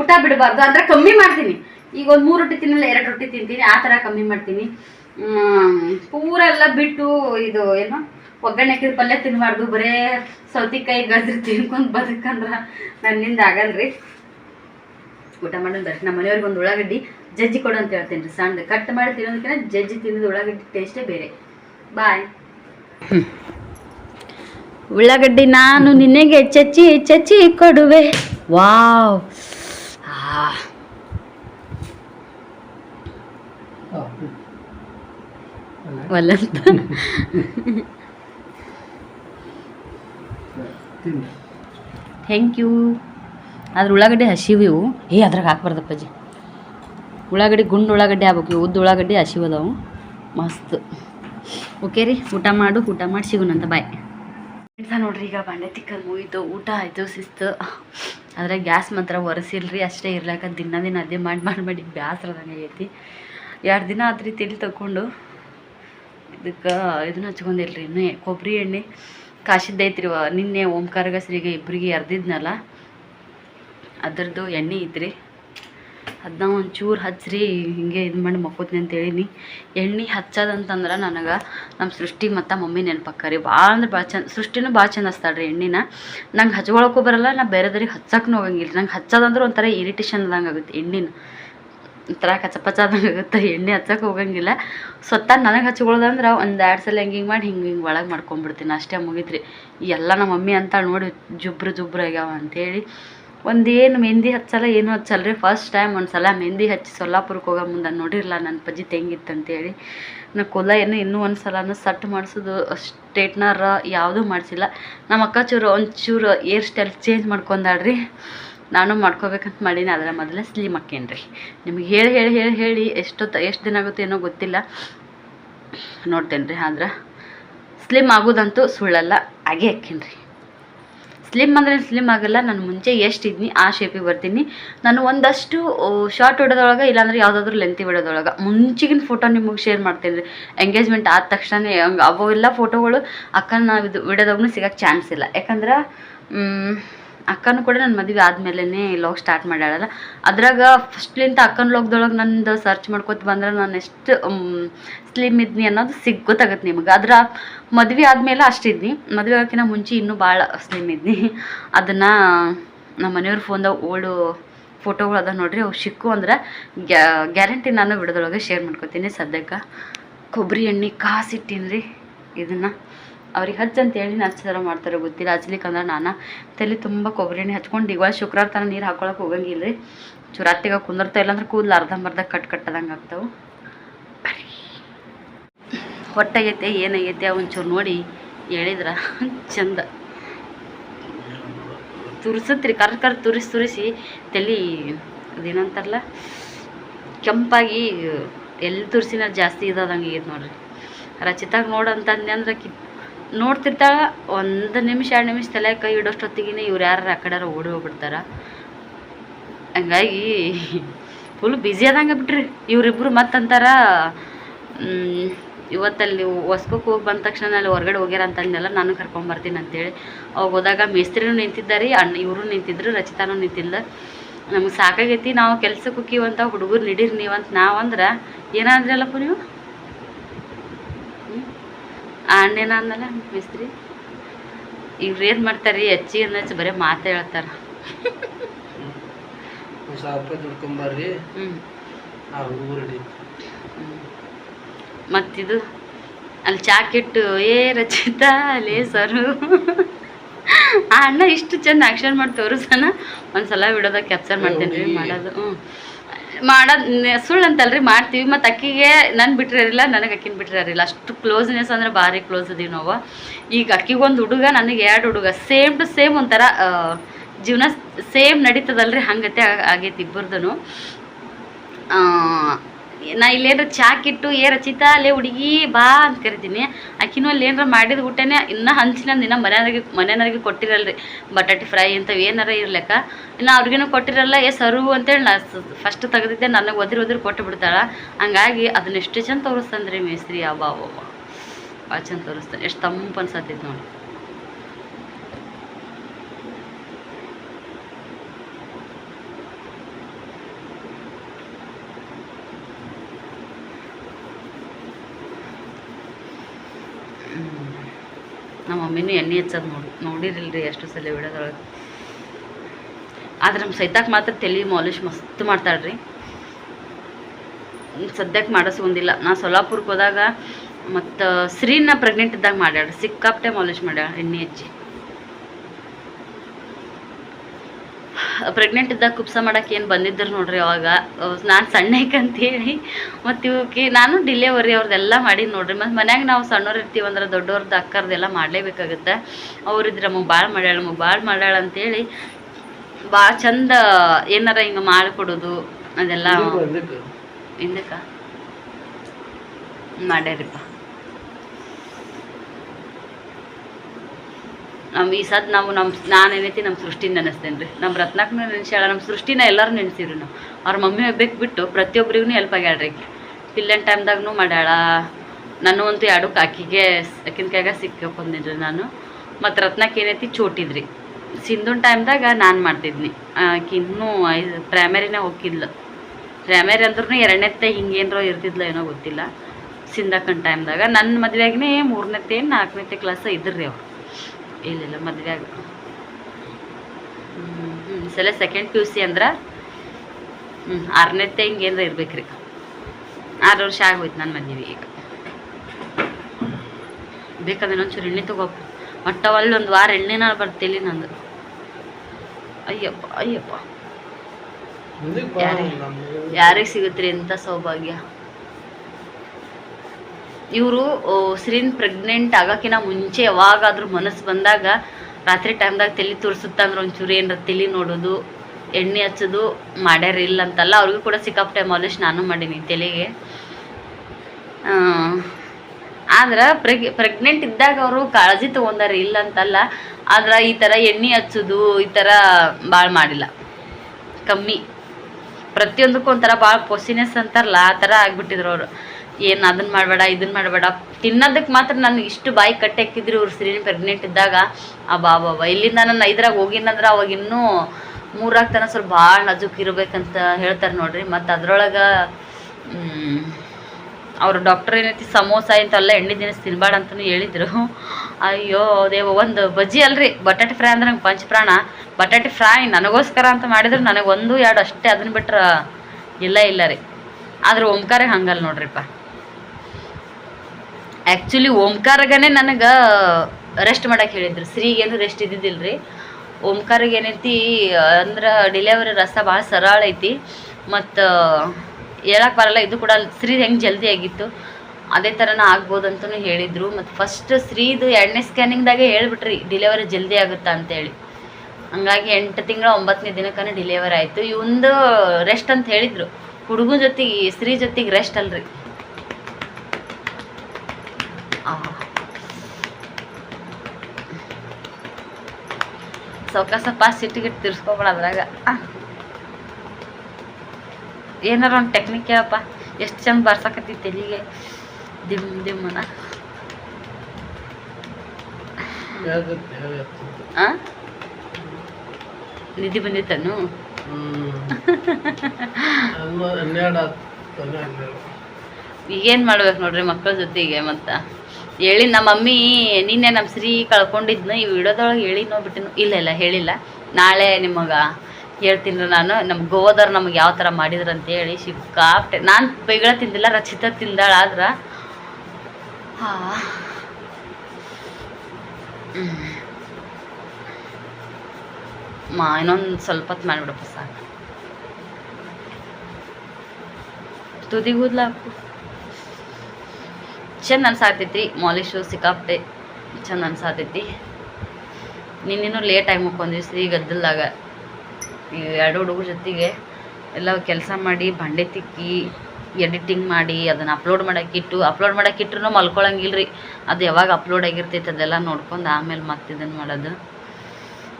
ಊಟ ಬಿಡಬಾರ್ದು ಅಂದ್ರೆ ಕಮ್ಮಿ ಮಾಡ್ತೀನಿ. ಈಗ ಒಂದು ಮೂರು ರೊಟ್ಟಿ ತಿನ್ನಲ್ಲ, ಎರಡು ರೊಟ್ಟಿ ತಿಂತೀನಿ, ಆ ಥರ ಕಮ್ಮಿ ಮಾಡ್ತೀನಿ. ಹ್ಮ್, ಪೂರ ಎಲ್ಲ ಬಿಟ್ಟು ಇದು ಏನು ಒಗ್ಗರಣೆ ಹಾಕಿದ ಪಲ್ಯ ತಿನ್ನಬಾರ್ದು ಬರೇ ಸೌತಿಕಾಯಿ ಗಜ್ರಿ ತಿನ್ಕೊಂಡು ಬದುಕಂದ್ರ ನನ್ನಿಂದ ಆಗಲ್ರಿ. ಊಟ ಮಾಡಿದ್ರೆ ನಮ್ಮ ಮನೆಯವ್ರಿಗೆ ಒಂದು ಉಳ್ಳಾಗಡ್ಡಿ ಜಜ್ಜಿ ಕೊಡು ಅಂತ ಹೇಳ್ತೀನಿ ರೀ ಸಣ್ಣ ಕಟ್ ಮಾಡಿ ತಿನ್ನೋದಕ್ಕಿಂತ ಜಜ್ಜಿ ತಿನ್ನೋದು ಉಳ್ಳಾಗಡ್ಡಿ ಟೇಸ್ಟೇ ಬೇರೆ. ಬಾಯ್ ಉಳ್ಳಾಗಡ್ಡಿ ನಾನು ನಿನಗೆ ಚಚ್ಚಿ ಚಚ್ಚಿ ಕೊಡುವೆ. ವಾವ್ ಆ. ಒಲ್ಲಂತ ಥ್ಯಾಂಕ್ ಯು ಆದ್ರೆ ಉಳ್ಳಾಗಡ್ಡೆ ಹಸಿವು ಇವು. ಏ, ಅದ್ರಾಗ ಹಾಕ್ಬಾರ್ದಪ್ಪಾಜಿ. ಉಳ್ಳಾಗಡ್ಡೆ, ಗುಂಡು ಉಳ್ಳಾಗಡ್ಡೆ ಆಗ್ಬೇಕು. ಉದ್ದು ಉಳ್ಳಾಗಡ್ಡಿ ಹಸಿವು ಅದಾವು. ಮಸ್ತ್. ಓಕೆ ರೀ, ಊಟ ಮಾಡು, ಊಟ ಮಾಡಿ ಸಿಗೋಣಂತ ಬಾಯ್ ಫ್ರೆಂಡ್ಸ, ನೋಡ್ರಿ, ಈಗ ಬಂಡೆ ತಿಕ್ಕದು ಮುಗಿತು. ಊಟ ಆಯಿತು ಸಿಸ್ತು ಆದರೆ ಗ್ಯಾಸ್ ಮಾತ್ರ ಒರೆಸಿಲ್ರಿ ಅಷ್ಟೇ ಇರ್ಲಾಕ ದಿನ ದಿನ ಅದೇ ಮಾಡಿ ಮಾಡಿ ಮಾಡಿ ಬ್ಯಾಸ್ರದಂಗೆ ಐತಿ ಎರಡು ದಿನ ಆತ್ರಿ ತಿಳಿ ತಗೊಂಡು ಇದಕ್ಕೆ ಇದನ್ನ ಹಚ್ಕೊಂಡಿಲ್ರಿ ಇನ್ನೂ. ಕೊಬ್ಬರಿ ಎಣ್ಣೆ ಕಾಶಿದ್ದೈತ್ರಿ ನಿನ್ನೆ ಓಂಕಾರ ಗಸ್ರಿಗೆ ಇಬ್ಬರಿಗೆ ಎರ್ದಿದ್ನಲ್ಲ. ಅದರದ್ದು ಎಣ್ಣೆ ಐತ್ರಿ. ಅದನ್ನ ಒಂಚೂರು ಹಚ್ಚಿರಿ ಹಿಂಗೆ ಇದು ಮಾಡಿ ಮಕ್ಕೋತೀನಿ ಅಂತ ಹೇಳಿನಿ ಎಣ್ಣೆ ಹಚ್ಚೋದಂತಂದ್ರೆ ನನಗೆ ನಮ್ಮ ಸೃಷ್ಟಿ ಮತ್ತು ಮಮ್ಮಿ ನೆನಪಕ್ಕಾರಿ ಭಾಳ ಅಂದ್ರೆ ಭಾಳ ಚಂದ, ಸೃಷ್ಟಿನೂ ಭಾಳ ಚಂದ ಹಚ್ತಾಳ್ರಿ ಎಣ್ಣೆನ. ನಂಗೆ ಹಚ್ಕೊಳಕ್ಕೂ ಬರಲ್ಲ, ನಾ ಬೇರೆದವ್ರಿಗೆ ಹಚ್ಚಕ್ಕೂ ಹೋಗಂಗಿಲ್ಲ ನಂಗೆ ಹಚ್ಚೋದಂದ್ರೆ ಒಂಥರ ಇರಿಟೇಷನ್ ಇದ್ದಂಗೆ ಆಗುತ್ತೆ ಎಣ್ಣೆನ. ಒಂಥರ ಕಚಪಚ ಆದಂಗೆ ಆಗುತ್ತೆ ಎಣ್ಣೆ ಹಚ್ಚಕ್ಕೆ ಹೋಗಂಗಿಲ್ಲ. ಸ್ವತಃ ನನಗೆ ಹಚ್ಕೊಳ್ಳೋದಂದ್ರೆ ಒಂದು ಎರಡು ಸಲ ಹಿಂಗೆ ಹಿಂಗೆ ಮಾಡಿ ಹಿಂಗೆ ಹಿಂಗೆ ಒಳಗೆ ಮಾಡ್ಕೊಂಬಿಡ್ತೀನಿ, ಅಷ್ಟೇ ಮುಗಿತ್ರಿ. ಎಲ್ಲ ನಮ್ಮ ಮಮ್ಮಿ ಅಂತ ನೋಡಿ ಜುಬ್ರು ಜುಬ್ರು ಆಗ್ಯಾವ ಅಂತೇಳಿ. ಒಂದೇನು ಮೆಹಂದಿ ಹಚ್ಚಲ್ಲ, ಏನು ಹಚ್ಚಲ್ಲ ರೀ ಫಸ್ಟ್ ಟೈಮ್ ಒಂದು ಸಲ ಮೆಹಂದಿ ಹಚ್ಚಿ ಸೊಲ್ಲಾಪುರಕ್ಕೆ ಹೋಗೋ ಮುಂದೆ ನೋಡಿರಲ್ಲ ನನ್ನ ಪಜ್ಜಿ ತೆಂಗಿತ್ತು ಅಂತೇಳಿ. ನಾ ಏನು ಇನ್ನೂ ಒಂದು ಸಲನೂ ಸಟ್ ಮಾಡಿಸೋದು ಸ್ಟ್ರೇಟ್ನರ್ ಯಾವುದೂ ಮಾಡಿಸಿಲ್ಲ. ನಮ್ಮ ಅಕ್ಕ ಚೂರು ಒಂಚೂರು ಏರ್ ಸ್ಟೈಲ್ ಚೇಂಜ್ ಮಾಡ್ಕೊಂಡಾಳ್ರಿ. ನಾನು ಮಾಡ್ಕೋಬೇಕಂತ ಮಾಡೀನಿ ಅದರ ಮೊದಲೇ ಸ್ಲೀಮ್ ಹಾಕೇನ್ರಿ ನಿಮ್ಗೆ ಹೇಳಿ ಹೇಳಿ ಹೇಳಿ ಹೇಳಿ ಎಷ್ಟೊತ್ತು ಎಷ್ಟು ದಿನ ಆಗುತ್ತೆ ಏನೋ ಗೊತ್ತಿಲ್ಲ. ನೋಡ್ತೇನೆ ರೀ ಆದ್ರೆ ಸ್ಲಿಮ್ ಆಗೋದಂತೂ ಸುಳ್ಳಲ್ಲ, ಹಾಗೆ ರೀ ಸ್ಲಿಮ್ ಅಂದರೆ ಸ್ಲಿಮ್ ಆಗಲ್ಲ, ನಾನು ಮುಂಚೆ ಎಷ್ಟು ಇದ್ನಿ, ಆ ಶೇಪಿಗೆ ಬರ್ತೀನಿ. ನಾನು ಒಂದಷ್ಟು ಶಾರ್ಟ್ ಹೊಡೋದೊಳಗೆ, ಇಲ್ಲಾಂದ್ರೆ ಯಾವುದಾದ್ರೂ ಲೆಂತಿ ಬಿಡೋದೊಳಗೆ ಮುಂಚಿಗಿನ ಫೋಟೋ ನಿಮಗೆ ಶೇರ್ ಮಾಡ್ತೀನಿ ರೀ ಎಂಗೇಜ್ಮೆಂಟ್ ಆದ ತಕ್ಷಣ ಅವೆಲ್ಲ ಫೋಟೋಗಳು ಅಕ್ಕನ ಇದು ವಿಡಿಯೋದಾಗೂ ಸಿಗೋಕ್ಕೆ ಚಾನ್ಸ್ ಇಲ್ಲ. ಯಾಕಂದ್ರೆ ಅಕ್ಕನೂ ಕೂಡ ನನ್ನ ಮದುವೆ ಆದಮೇಲೆ ಲಾಗ್ ಸ್ಟಾರ್ಟ್ ಮಾಡ್ಯಾಳಲ್ಲ. ಅದ್ರಾಗ ಫಸ್ಟ್ಲಿಂತ ಅಕ್ಕನ ಲಾಗ್ದೊಳಗೆ ನಂದು ಸರ್ಚ್ ಮಾಡ್ಕೊತ ಬಂದ್ರೆ ನಾನು ಎಷ್ಟು ಸ್ಲಿಮ್ ಇದ್ನಿ ಅನ್ನೋದು ಸಿಗ್ಗೊತ್ತಾಗತ್ತೆ ನಿಮಗೆ. ಅದ್ರ ಮದುವೆ ಆದಮೇಲೆ ಅಷ್ಟಿದ್ನಿ ಮದುವೆ ಆಗೋಕ್ಕಿಂತ ಮುಂಚೆ ಇನ್ನೂ ಭಾಳ ಸ್ಲಿಮ್ ಇದ್ನಿ. ಅದನ್ನು ನಮ್ಮ ಮನೆಯವ್ರ ಫೋನ್ದಾಗ ಓಲ್ಡು ಫೋಟೋಗಳು ಅದ ನೋಡ್ರಿ, ಅವು ಸಿಕ್ಕು ಅಂದ್ರೆ ಗ್ಯಾರಂಟಿ ನಾನು ವಿಡಿಯೋದೊಳಗೆ ಶೇರ್ ಮಾಡ್ಕೊತೀನಿ ಸದ್ಯಕ್ಕೆ. ಕೊಬ್ಬರಿ ಎಣ್ಣೆ ಕಾಸಿಟ್ಟೀನಿ ರೀ ಇದನ್ನು. ಅವ್ರಿಗೆ ಹಚ್ಚಂತ ಹೇಳಿ ಹಚ್ಚಾರ ಮಾಡ್ತಾರೆ, ಗೊತ್ತಿಲ್ಲ. ಹಚ್ಲಿಕ್ಕಂದ್ರೆ ನಾನು ತಲೆ ತುಂಬ ಕೊಬ್ಬರಿ ಎಣ್ಣೆ ಹಚ್ಕೊಂಡು ಇವಾಗ ಶುಕ್ರವಾರ ತನಕ ನೀರು ಹಾಕೊಳಕ್ಕೆ ಹೋಗಂಗಿಲ್ಲ ರೀ ಚುರಾತಿಗೆ ಇಲ್ಲ ಇಲ್ಲಾಂದ್ರೆ ಕೂದಲು ಅರ್ಧಂಬರ್ಧ ಕಟ್ ಕಟ್ಟದಂಗೆ ಆಗ್ತಾವೆ. ಹೊಟ್ಟಾಗೈತೆ, ಏನಾಗೈತೆ ಒಂಚೂರು ನೋಡಿ ಹೇಳಿದ್ರ ಚಂದ. ತುರ್ಸತ್ರಿ, ಕರ್ ಕರ್ ತುರಿಸಿ ತುರಿಸಿ ತಲೆ ಅದೇನಂತಾರಲ್ಲ, ಕೆಂಪಾಗಿ ಎಲ್ಲಿ ತುರಿಸಿನ ಜಾಸ್ತಿ ಇದಾದಂಗೆ ಆಗೈತೆ ನೋಡ್ರಿ. ರಚಿತಾಗ ನೋಡಂತಂದೆ ಅಂದ್ರೆ ಕಿ ನೋಡ್ತಿರ್ತಾಳ ಒಂದು ನಿಮಿಷ, ಎರಡು ನಿಮಿಷ ತಲೆ ಕೈ ಇಡೋಷ್ಟೊತ್ತಿಗೆ ಇವ್ರು ಯಾರು ಆ ಕಡೆ ಓಡಿ ಹೋಗ್ಬಿಡ್ತಾರ. ಹಂಗಾಗಿ ಫುಲ್ ಬ್ಯುಸಿ ಆದಂಗೆ ಬಿಟ್ರಿ. ಇವರಿಬ್ರು ಮತ್ತಂತಾರ ಇವತ್ತಲ್ಲಿ ನೀವು ಹೊಸ್ಕೋಕ್ ಹೋಗಿ ಬಂದ ತಕ್ಷಣ ಅಲ್ಲಿ ಹೊರಗಡೆ ಹೋಗ್ಯಾರ ಅಂತ ಅಂದ್ನಲ್ಲ, ನಾನು ಕರ್ಕೊಂಬರ್ತೀನಿ ಅಂತೇಳಿ. ಅವಾಗ ಹೋದಾಗ ಮೇಸ್ತ್ರಿನೂ ನಿಂತಿದ್ದಾರೆ, ಅಣ್ಣ ಇವರು ನಿಂತಿದ್ರು, ರಚಿತಾನೂ ನಿಂತಿಲ್ಲ ನಮ್ಗೆ ಸಾಕಾಗೈತಿ, ನಾವು ಕೆಲ್ಸಕ್ಕೆ ಹೋಗಿವಂತ ಹುಡುಗರು ನೀಡಿರಿ ನೀವಂತ ನಾವಂದ್ರೆ, ಏನಂದ್ರಲ್ಲಪ್ಪ ನೀವು? ಆ ಅಣ್ಣೇನ ಅಂದಲ್ಲ ಮಿಸ್ತ್ರಿ? ಇವ್ರು ಏನು ಮಾಡ್ತಾರೆ ಹಚ್ಚಿ ಅನ್ನಚ್ಚಿ ಬರೀ ಮಾತು ಹೇಳ್ತಾರೆ. ದುಡ್ಕೊಂಬರ್ರಿ. ಮತ್ತಿದು? ಅಲ್ಲಿ ಚಾಕೆಟ್ಟು ಏ ರಚಿತಾ ಲೇ ಸರು. ಆ ಅಣ್ಣ ಇಷ್ಟು ಚಂದ ಆಕ್ಷನ್ ಮಾಡಿ ತೋರಿಸನ ಒಂದ್ಸಲ ವಿಡಿಯೋದಾಗ ಕ್ಯಾಪ್ಚರ್ ಮಾಡ್ತೇನೆ ರೀ ಮಾಡೋದು. ಹ್ಞೂ ಮಾಡೋದು ಸುಳ್ಳು ಅಂತಲ್ರಿ ಮಾಡ್ತೀವಿ. ಮತ್ತು ಅಕ್ಕಿಗೆ ನನ್ ಬಿಟ್ಟಿರಲಿಲ್ಲ ನನಗೆ ಅಕ್ಕಿನ ಬಿಟ್ಟಿರಲಿಲ್ಲ ಅಷ್ಟು ಕ್ಲೋಸ್ನೆಸ್ ಅಂದ್ರೆ ಭಾರಿ ಕ್ಲೋಸ್ ಇದೀವಿ ನಾವು. ಈಗ ಅಕ್ಕಿಗೊಂದು ಹುಡುಗ, ನನಗೆ ಎರಡು ಹುಡುಗ. ಸೇಮ್ ಟು ಸೇಮ್ ಒಂಥರ ಜೀವನ ಸೇಮ್ ನಡೀತದಲ್ರಿ, ಹಂಗತೆ ಆಗೈತಿ ಇಬ್ಬರದೂ ನಾ ಇಲ್ಲೇನ್ರ ಚಾಕಿಟ್ಟು ಏ ರಚಿತಾ ಅಲ್ಲೇ ಹುಡುಗಿ, ಬಾ ಅಂತ ಕರಿತೀನಿ. ಆಕಿನೂ ಅಲ್ಲಿ ಏನಾರ ಮಾಡಿದ ಊಟನೇ ಇನ್ನೂ ಹಂಚಿನ ದಿನ ಮನೆಯವ್ರಿಗೆ ಮನೆಯವ್ರಿಗೆ ಕೊಟ್ಟಿರಲ್ರಿ. ಬಟಾಟೆ ಫ್ರೈ ಅಂತ ಏನಾರ ಇರ್ಲಕ್ಕ ಇನ್ನು ಅವ್ರಿಗೇನು ಕೊಟ್ಟಿರಲ್ಲ, ಏ ಸರು ಅಂತೇಳಿ ನಾ ಫಸ್ಟ್ ತೆಗೆದಿದ್ದೆ, ನನಗೆ ಒದಿರಿ ಒದ್ರಿ ಕೊಟ್ಟು ಬಿಡ್ತಾಳೆ. ಹಂಗಾಗಿ ಅದನ್ನ ಎಷ್ಟು ಚಂದ ತೋರಿಸ್ತಂದ್ರಿ ಮೇಸ್ತ್ರಿ ಅಬ್ಬಾ ಭಾಳ ಚಂದ ತೋರಿಸ್ತಾನೆ. ಎಷ್ಟು ತಂಪು ಅನ್ಸತ್ತೈತೆ ನೋಡಿ ನಮ್ಮ ಮಮ್ಮಿನೂ ಎಣ್ಣೆ ಹಚ್ಚೋದು ನೋಡಿ ನೋಡಿರಿಲ್ರಿ ಎಷ್ಟು ಸಲ ವಿಡಿಯೋದೊಳಗೆ ಆದ್ರೆ ನಮ್ಮ ಸೈತಾಕ್ ಮಾತ್ರ ತಲೆ ಮಾಲಿಶ್ ಮಸ್ತ್ ಮಾಡ್ತಾಳ್ರಿ. ಸದ್ಯಕ್ಕೆ ಮಾಡಿಸ್ಕೊಂಡಿಲ್ಲ ನಾ ಸೊಲ್ಲಾಪುರಕ್ಕೆ ಹೋದಾಗ ಮತ್ತು ಸ್ತ್ರೀನ ಪ್ರೆಗ್ನೆಂಟ್ ಇದ್ದಾಗ ಮಾಡ್ಯಾಳ ಸಿಕ್ಕಾಪಟ್ಟೆ ಮಾಲಿಶ್ ಮಾಡ್ಯಾಳ ಎಣ್ಣೆ ಹಚ್ಚಿ. ಪ್ರೆಗ್ನೆಂಟ್ ಇದ್ದಾಗ ಕುಪ್ಸ ಮಾಡಕ್ಕೆ ಏನು ಬಂದಿದ್ರು ನೋಡ್ರಿ ಅವಾಗ. ನಾನು ಸಣ್ಣಕ್ಕೆ ಅಂತೇಳಿ. ಮತ್ತು ಇವಕ್ಕೆ ನಾನು ಡಿಲೆವರಿ ಅವ್ರದ್ದೆಲ್ಲ ಮಾಡಿ ನೋಡ್ರಿ. ಮತ್ತು ಮನ್ಯಾಗ ನಾವು ಸಣ್ಣವ್ರು ಇರ್ತೀವಿ ಅಂದ್ರೆ ದೊಡ್ಡವ್ರದ್ದು ಅಕ್ಕರ್ದೆಲ್ಲ ಮಾಡಲೇಬೇಕಾಗುತ್ತೆ. ಅವ್ರಿದ್ರೆ ನಮಗೆ ಭಾಳ ಮಾಡ್ಯಾಳ ನಮಗೆ ಭಾಳ ಮಾಡ್ಯಾಳ ಅಂತೇಳಿ ಭಾಳ ಚಂದ ಏನಾರ ಹಿಂಗೆ ಮಾಡಿಕೊಡೋದು. ಅದೆಲ್ಲ ಹಿಂದಕ್ಕೆ ಮಾಡ್ಯಾರಿಪ್ಪ. ನಮ್ಮ ಈ ಸದ್ ನಾವು ನಮ್ಮ ನಾನು ಏನೈತಿ ನಮ್ಮ ಸೃಷ್ಟಿನ ನೆನೆಸ್ತೇನೆ ರೀ ನಮ್ಮ ರತ್ನಾಕ್ನ ನೆನೆಸ್ಯಾಳ ನಮ್ಮ ಸೃಷ್ಟಿನ ಎಲ್ಲರೂ ನೆನೆಸಿವ್ರಿ ನಾವು. ಅವ್ರ ಮಮ್ಮಿ ಒಬ್ಬಕ್ಕೆ ಬಿಟ್ಟು ಪ್ರತಿಯೊಬ್ಬರಿಗೂ ಹೆಲ್ಪ್ ಆಗ್ಯಾಳ್ರಿ ಪಿಲ್ಲನ್ ಟೈಮ್ದಾಗೂ ಮಾಡ್ಯಾಳ. ನಾನು ಅಂತೂ ಎರಡು ಕಾಕಿಗೆ ಅಕ್ಕಿನ ಕೈಗ ಸಿಕ್ಕೊಂದಿನ್ರಿ ನಾನು. ಮತ್ತು ರತ್ನಕ್ಕೆ ಏನೈತಿ ಚೋಟಿದ್ರಿ. ಸಿಂಧುನ್ ಟೈಮ್ದಾಗ ನಾನು ಮಾಡ್ತಿದ್ನಿ. ಆಕೆ ಇನ್ನೂ ಐದು ಪ್ರೈಮರಿನೇ ಹೋಗಿದ್ಲು ಪ್ರೈಮರಿ ಅಂದ್ರೂ ಎರಡನೇತ್ತೆ ಹಿಂಗೇನರೋ ಇರ್ತಿದ್ಲ ಏನೋ ಗೊತ್ತಿಲ್ಲ. ಸಿಂಧಕನ್ ಟೈಮ್ದಾಗ ನನ್ನ ಮದುವೆಯಾಗನೇ ಮೂರನೇತ್ತೆ ನಾಲ್ಕನೇತ್ತೆ ಕ್ಲಾಸ್ ಇದ್ರಿ ಅವ್ರು. ಇಲ್ಲಿಲ್ಲ ಹ್ಮ್ ಹ್ಞೂ ಸಲ ಸೆಕೆಂಡ್ ಪಿ ಯು ಸಿ ಅಂದ್ರೆ ಹ್ಞೂ ಆರನೇತ್ತೆ ಹಿಂಗೇನ್ರ ಇರ್ಬೇಕ್ರಿ. ಆರು ವರ್ಷ ಆಗೋಯ್ತು ನನ್ನ ಮದುವೆ ಈಗ. ಬೇಕಾದ್ರೆ ಇನ್ನೊಂಚೂರು ಎಣ್ಣೆ ತಗೋಪ್ಪ. ಒಟ್ಟವಲ್ಲಿ ಒಂದು ವಾರ ಎಣ್ಣೆನ ಬರ್ತಿಲ್ಲ ನಂದು. ಅಯ್ಯಪ್ಪ ಅಯ್ಯಪ್ಪ. ಯಾರಿಗ್ ಯಾರಿಗೆ? ಇಂಥ ಸೌಭಾಗ್ಯ? ಇವರು ಸಿರಿನ್ ಪ್ರೆಗ್ನೆಂಟ್ ಆಗೋಕ್ಕಿಂತ ಮುಂಚೆ ಯಾವಾಗಾದ್ರೂ ಮನಸ್ಸು ಬಂದಾಗ ರಾತ್ರಿ ಟೈಮ್ದಾಗ ತಲೆ ತೋರಿಸುತ್ತಂದ್ರೆ ಒಂಚೂರು ಏನಾರ ತಲೆ ನೋಡೋದು, ಎಣ್ಣೆ ಹಚ್ಚೋದು ಮಾಡ್ಯಾರ ಇಲ್ಲ ಅಂತಲ್ಲ, ಅವ್ರಿಗೂ ಕೂಡ ಸಿಕ್ಕಾಪಟ್ಟೆ ಮಾಲಿಶ್ ನಾನು ಮಾಡೀನಿ ತಲೆಗೆ. ಆದ್ರೆ ಪ್ರೆಗ್ ಪ್ರೆಗ್ನೆಂಟ್ ಇದ್ದಾಗ ಅವರು ಕಾಳಜಿ ತೊಗೊಂಡಾರ ಇಲ್ಲ ಅಂತಲ್ಲ, ಆದ್ರೆ ಈ ಥರ ಎಣ್ಣೆ ಹಚ್ಚೋದು ಈ ಥರ ಭಾಳ ಮಾಡಿಲ್ಲ. ಕಮ್ಮಿ. ಪ್ರತಿಯೊಂದಕ್ಕೂ ಒಂಥರ ಭಾಳ ಪೊಸಿನೆಸ್ ಅಂತಾರಲ್ಲ, ಆ ಥರ ಆಗ್ಬಿಟ್ಟಿದ್ರು ಅವರು. ಏನು ಅದನ್ನ ಮಾಡಬೇಡ ಇದನ್ನ ಮಾಡಬೇಡ. ತಿನ್ನೋದಕ್ಕೆ ಮಾತ್ರ ನಾನು ಇಷ್ಟು ಬಾಯಿ ಕಟ್ಟಾಕಿದ್ರು ಇವ್ರು ಸಿರಿನ ಪ್ರೆಗ್ನೆಂಟ್ ಇದ್ದಾಗ ಆ ಬಾಬಾ ಇಲ್ಲಿಂದ ನಾನು ಐದ್ರಾಗ ಹೋಗಿನಂದ್ರೆ ಅವಾಗ ಇನ್ನೂ ಮೂರಾಗ ತನ ಸ್ವಲ್ಪ ಭಾಳ ನಜುಕ್ ಇರಬೇಕಂತ ಹೇಳ್ತಾರೆ ನೋಡ್ರಿ. ಮತ್ತು ಅದ್ರೊಳಗೆ ಅವ್ರ ಡಾಕ್ಟರ್ ಏನೈತಿ, ಸಮೋಸ ಇಂಥವೆಲ್ಲ ಎಣ್ಣೆ ದಿನ ತಿನ್ಬಾರ್ದು ಅಂತಲೂ ಹೇಳಿದರು. ಅಯ್ಯೋ ಅದೇ ಒಂದು ಬಜ್ಜಿ ಅಲ್ರಿ. ಬಟಾಟೆ ಫ್ರೈ ಅಂದ್ರೆ ನಂಗೆ ಪಂಚಪ್ರಾಣ. ಬಟಾಟೆ ಫ್ರೈ ನನಗೋಸ್ಕರ ಅಂತ ಮಾಡಿದ್ರು ನನಗೆ ಒಂದು ಎರಡು ಅಷ್ಟೇ ಅದನ್ನ ಬಿಟ್ರೆ ಇಲ್ಲ ಇಲ್ಲ ರೀ. ಆದ್ರೆ ಓಂಕಾರ ಹಂಗಲ್ಲ ನೋಡ್ರಿಪ್ಪ. ಆ್ಯಕ್ಚುಲಿ ಓಂಕಾರಗನೇ ನನಗೆ ರೆಸ್ಟ್ ಮಾಡಕ್ಕೆ ಹೇಳಿದ್ರು. ಸ್ತ್ರೀಗೇನು ರೆಸ್ಟ್ ಇದ್ದಿದ್ದಿಲ್ಲ ರೀ ಓಂಕಾರಿಗೆ ಏನೈತಿ, ಅಂದ್ರೆ ಡಿಲೆವರಿ ರಸ ಭಾಳ ಸರಳ ಐತಿ. ಮತ್ತು ಹೇಳಕ್ಕೆ ಬರಲ್ಲ, ಇದು ಕೂಡ ಸ್ತ್ರೀ ಹೆಂಗೆ ಜಲ್ದಿ ಆಗಿತ್ತು. ಅದೇ ಥರನ ಆಗ್ಬೋದು ಅಂತಲೂ ಹೇಳಿದರು. ಮತ್ತು ಫಸ್ಟ್ ಸ್ತ್ರೀದು ಎರಡನೇ ಸ್ಕ್ಯಾನಿಂಗ್ದಾಗೆ ಹೇಳ್ಬಿಟ್ರಿ ಡಿಲೆವರಿ ಜಲ್ದಿ ಆಗುತ್ತಾ ಅಂತೇಳಿ. ಹಂಗಾಗಿ ಎಂಟು ತಿಂಗಳ ಒಂಬತ್ತನೇ ದಿನಕ್ಕನ ಡಿಲೆವರಿ ಆಯಿತು. ಇವಂದು ರೆಸ್ಟ್ ಅಂತ ಹೇಳಿದರು. ಹುಡುಗನ ಜೊತೆಗೆ ಸ್ತ್ರೀ ಜೊತೆಗೆ ರೆಸ್ಟ್ ಅಲ್ರಿ. ಆ. ಸೌಕಾಸಪ್ಪ ಸಿಟ್ಟಿಗಿಟ್ಟು ತಿರ್ಸ್ಕೊಬೇಡ ಅದ್ರಾಗ. ಏನಾರ ಒಂದು ಟೆಕ್ನಿಕ್ ಹೇಳಪ್ಪ ಎಷ್ಟು ಚಂದ ಬರ್ಸಕತ್ತಿ ತೆಲಿಗೆ. ದಿಮ್ ದಿಮ್ಮನ ನಿಧಿ ಬಂದಿತ್ತನು ಈಗೇನು ಮಾಡ್ಬೇಕು ನೋಡ್ರಿ ಮಕ್ಕಳ ಜೊತೆಗೆ ಮತ್ತು? ಹೇಳಿ, ನಮ್ಮ ಮಮ್ಮಿ ನಿನ್ನೆ ನಮ್ಮ ಶ್ರೀ ಕಳ್ಕೊಂಡಿದ್ನ, ಈ ವಿಡಿಯೋದೊಳಗೆ ಹೇಳಿ ನೋಡ್ಬಿಟ್ಟಿನ. ಇಲ್ಲ ಇಲ್ಲ, ಹೇಳಿಲ್ಲ. ನಾಳೆ ನಿಮಗೆ ಹೇಳ್ತೀನಿ ನಾನು. ನಮ್ಮ ಗೋವಾದವ್ರು ನಮಗೆ ಯಾವ ಥರ ಮಾಡಿದ್ರು ಅಂತ ಹೇಳಿ ಸಿಕ್ಕಾಪಟ್ಟೆ ನಾನು ಬೈಗಳ ತಿಂದಿಲ್ಲ, ರಚಿತ ತಿಂದಾಳ ಆದ್ರೆ. ಹಾಂ. ಮಾ, ಇನ್ನೊಂದು ಸ್ವಲ್ಪ ಹೊತ್ತು ಮಾಡಿಬಿಡಪ್ಪ ಸಾಕು. ತುದಿಗೂದ್ಲಾಕು ಚಂದ ಅನ್ಸಾತೈತಿ ಮಾಲಿಶು ಸಿಕ್ಕಾಪಟ್ಟೆ ಚಂದ ಅನ್ಸಾತೈತಿ. ನಿನ್ನೇನು ಲೇಟಾಗಿ ಮುಕ್ಕೊಂದ್ವಿ ಶ್ರೀ ಗದ್ದಲ್ದಾಗ. ಈ ಎರಡು ಹುಡುಗರ ಜೊತೆಗೆ ಎಲ್ಲ ಕೆಲಸ ಮಾಡಿ ಬಂಡೆ ತಿಕ್ಕಿ ಎಡಿಟಿಂಗ್ ಮಾಡಿ, ಅದನ್ನು ಅಪ್ಲೋಡ್ ಮಾಡೋಕ್ಕಿಟ್ಟು ಅಪ್ಲೋಡ್ ಮಾಡೋಕ್ಕಿಟ್ರು ಮಲ್ಕೊಳಂಗಿಲ್ಲ ರೀ ಅದು ಯಾವಾಗ ಅಪ್ಲೋಡ್ ಆಗಿರ್ತೈತೆ ಅದೆಲ್ಲ ನೋಡ್ಕೊಂಡು ಆಮೇಲೆ ಮತ್ತೆ ಇದನ್ನು ಮಾಡೋದು.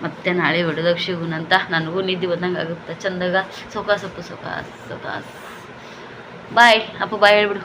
ಮತ್ತೆ ನಾಳೆ ವಿಡಿಯೋದಾಗ ಶಿವನಂತ ನನಗೂ ನಿದ್ದೆ ಬಂದಂಗೆ ಆಗುತ್ತೆ. ಚಂದಾಗ ಸೊಕ ಸೊಪ್ಪು ಸೊಕ ಸೊಕ ಬಾಯ್, ಅಪ್ಪ ಬಾಯ್ ಹೇಳ್ಬಿಡು.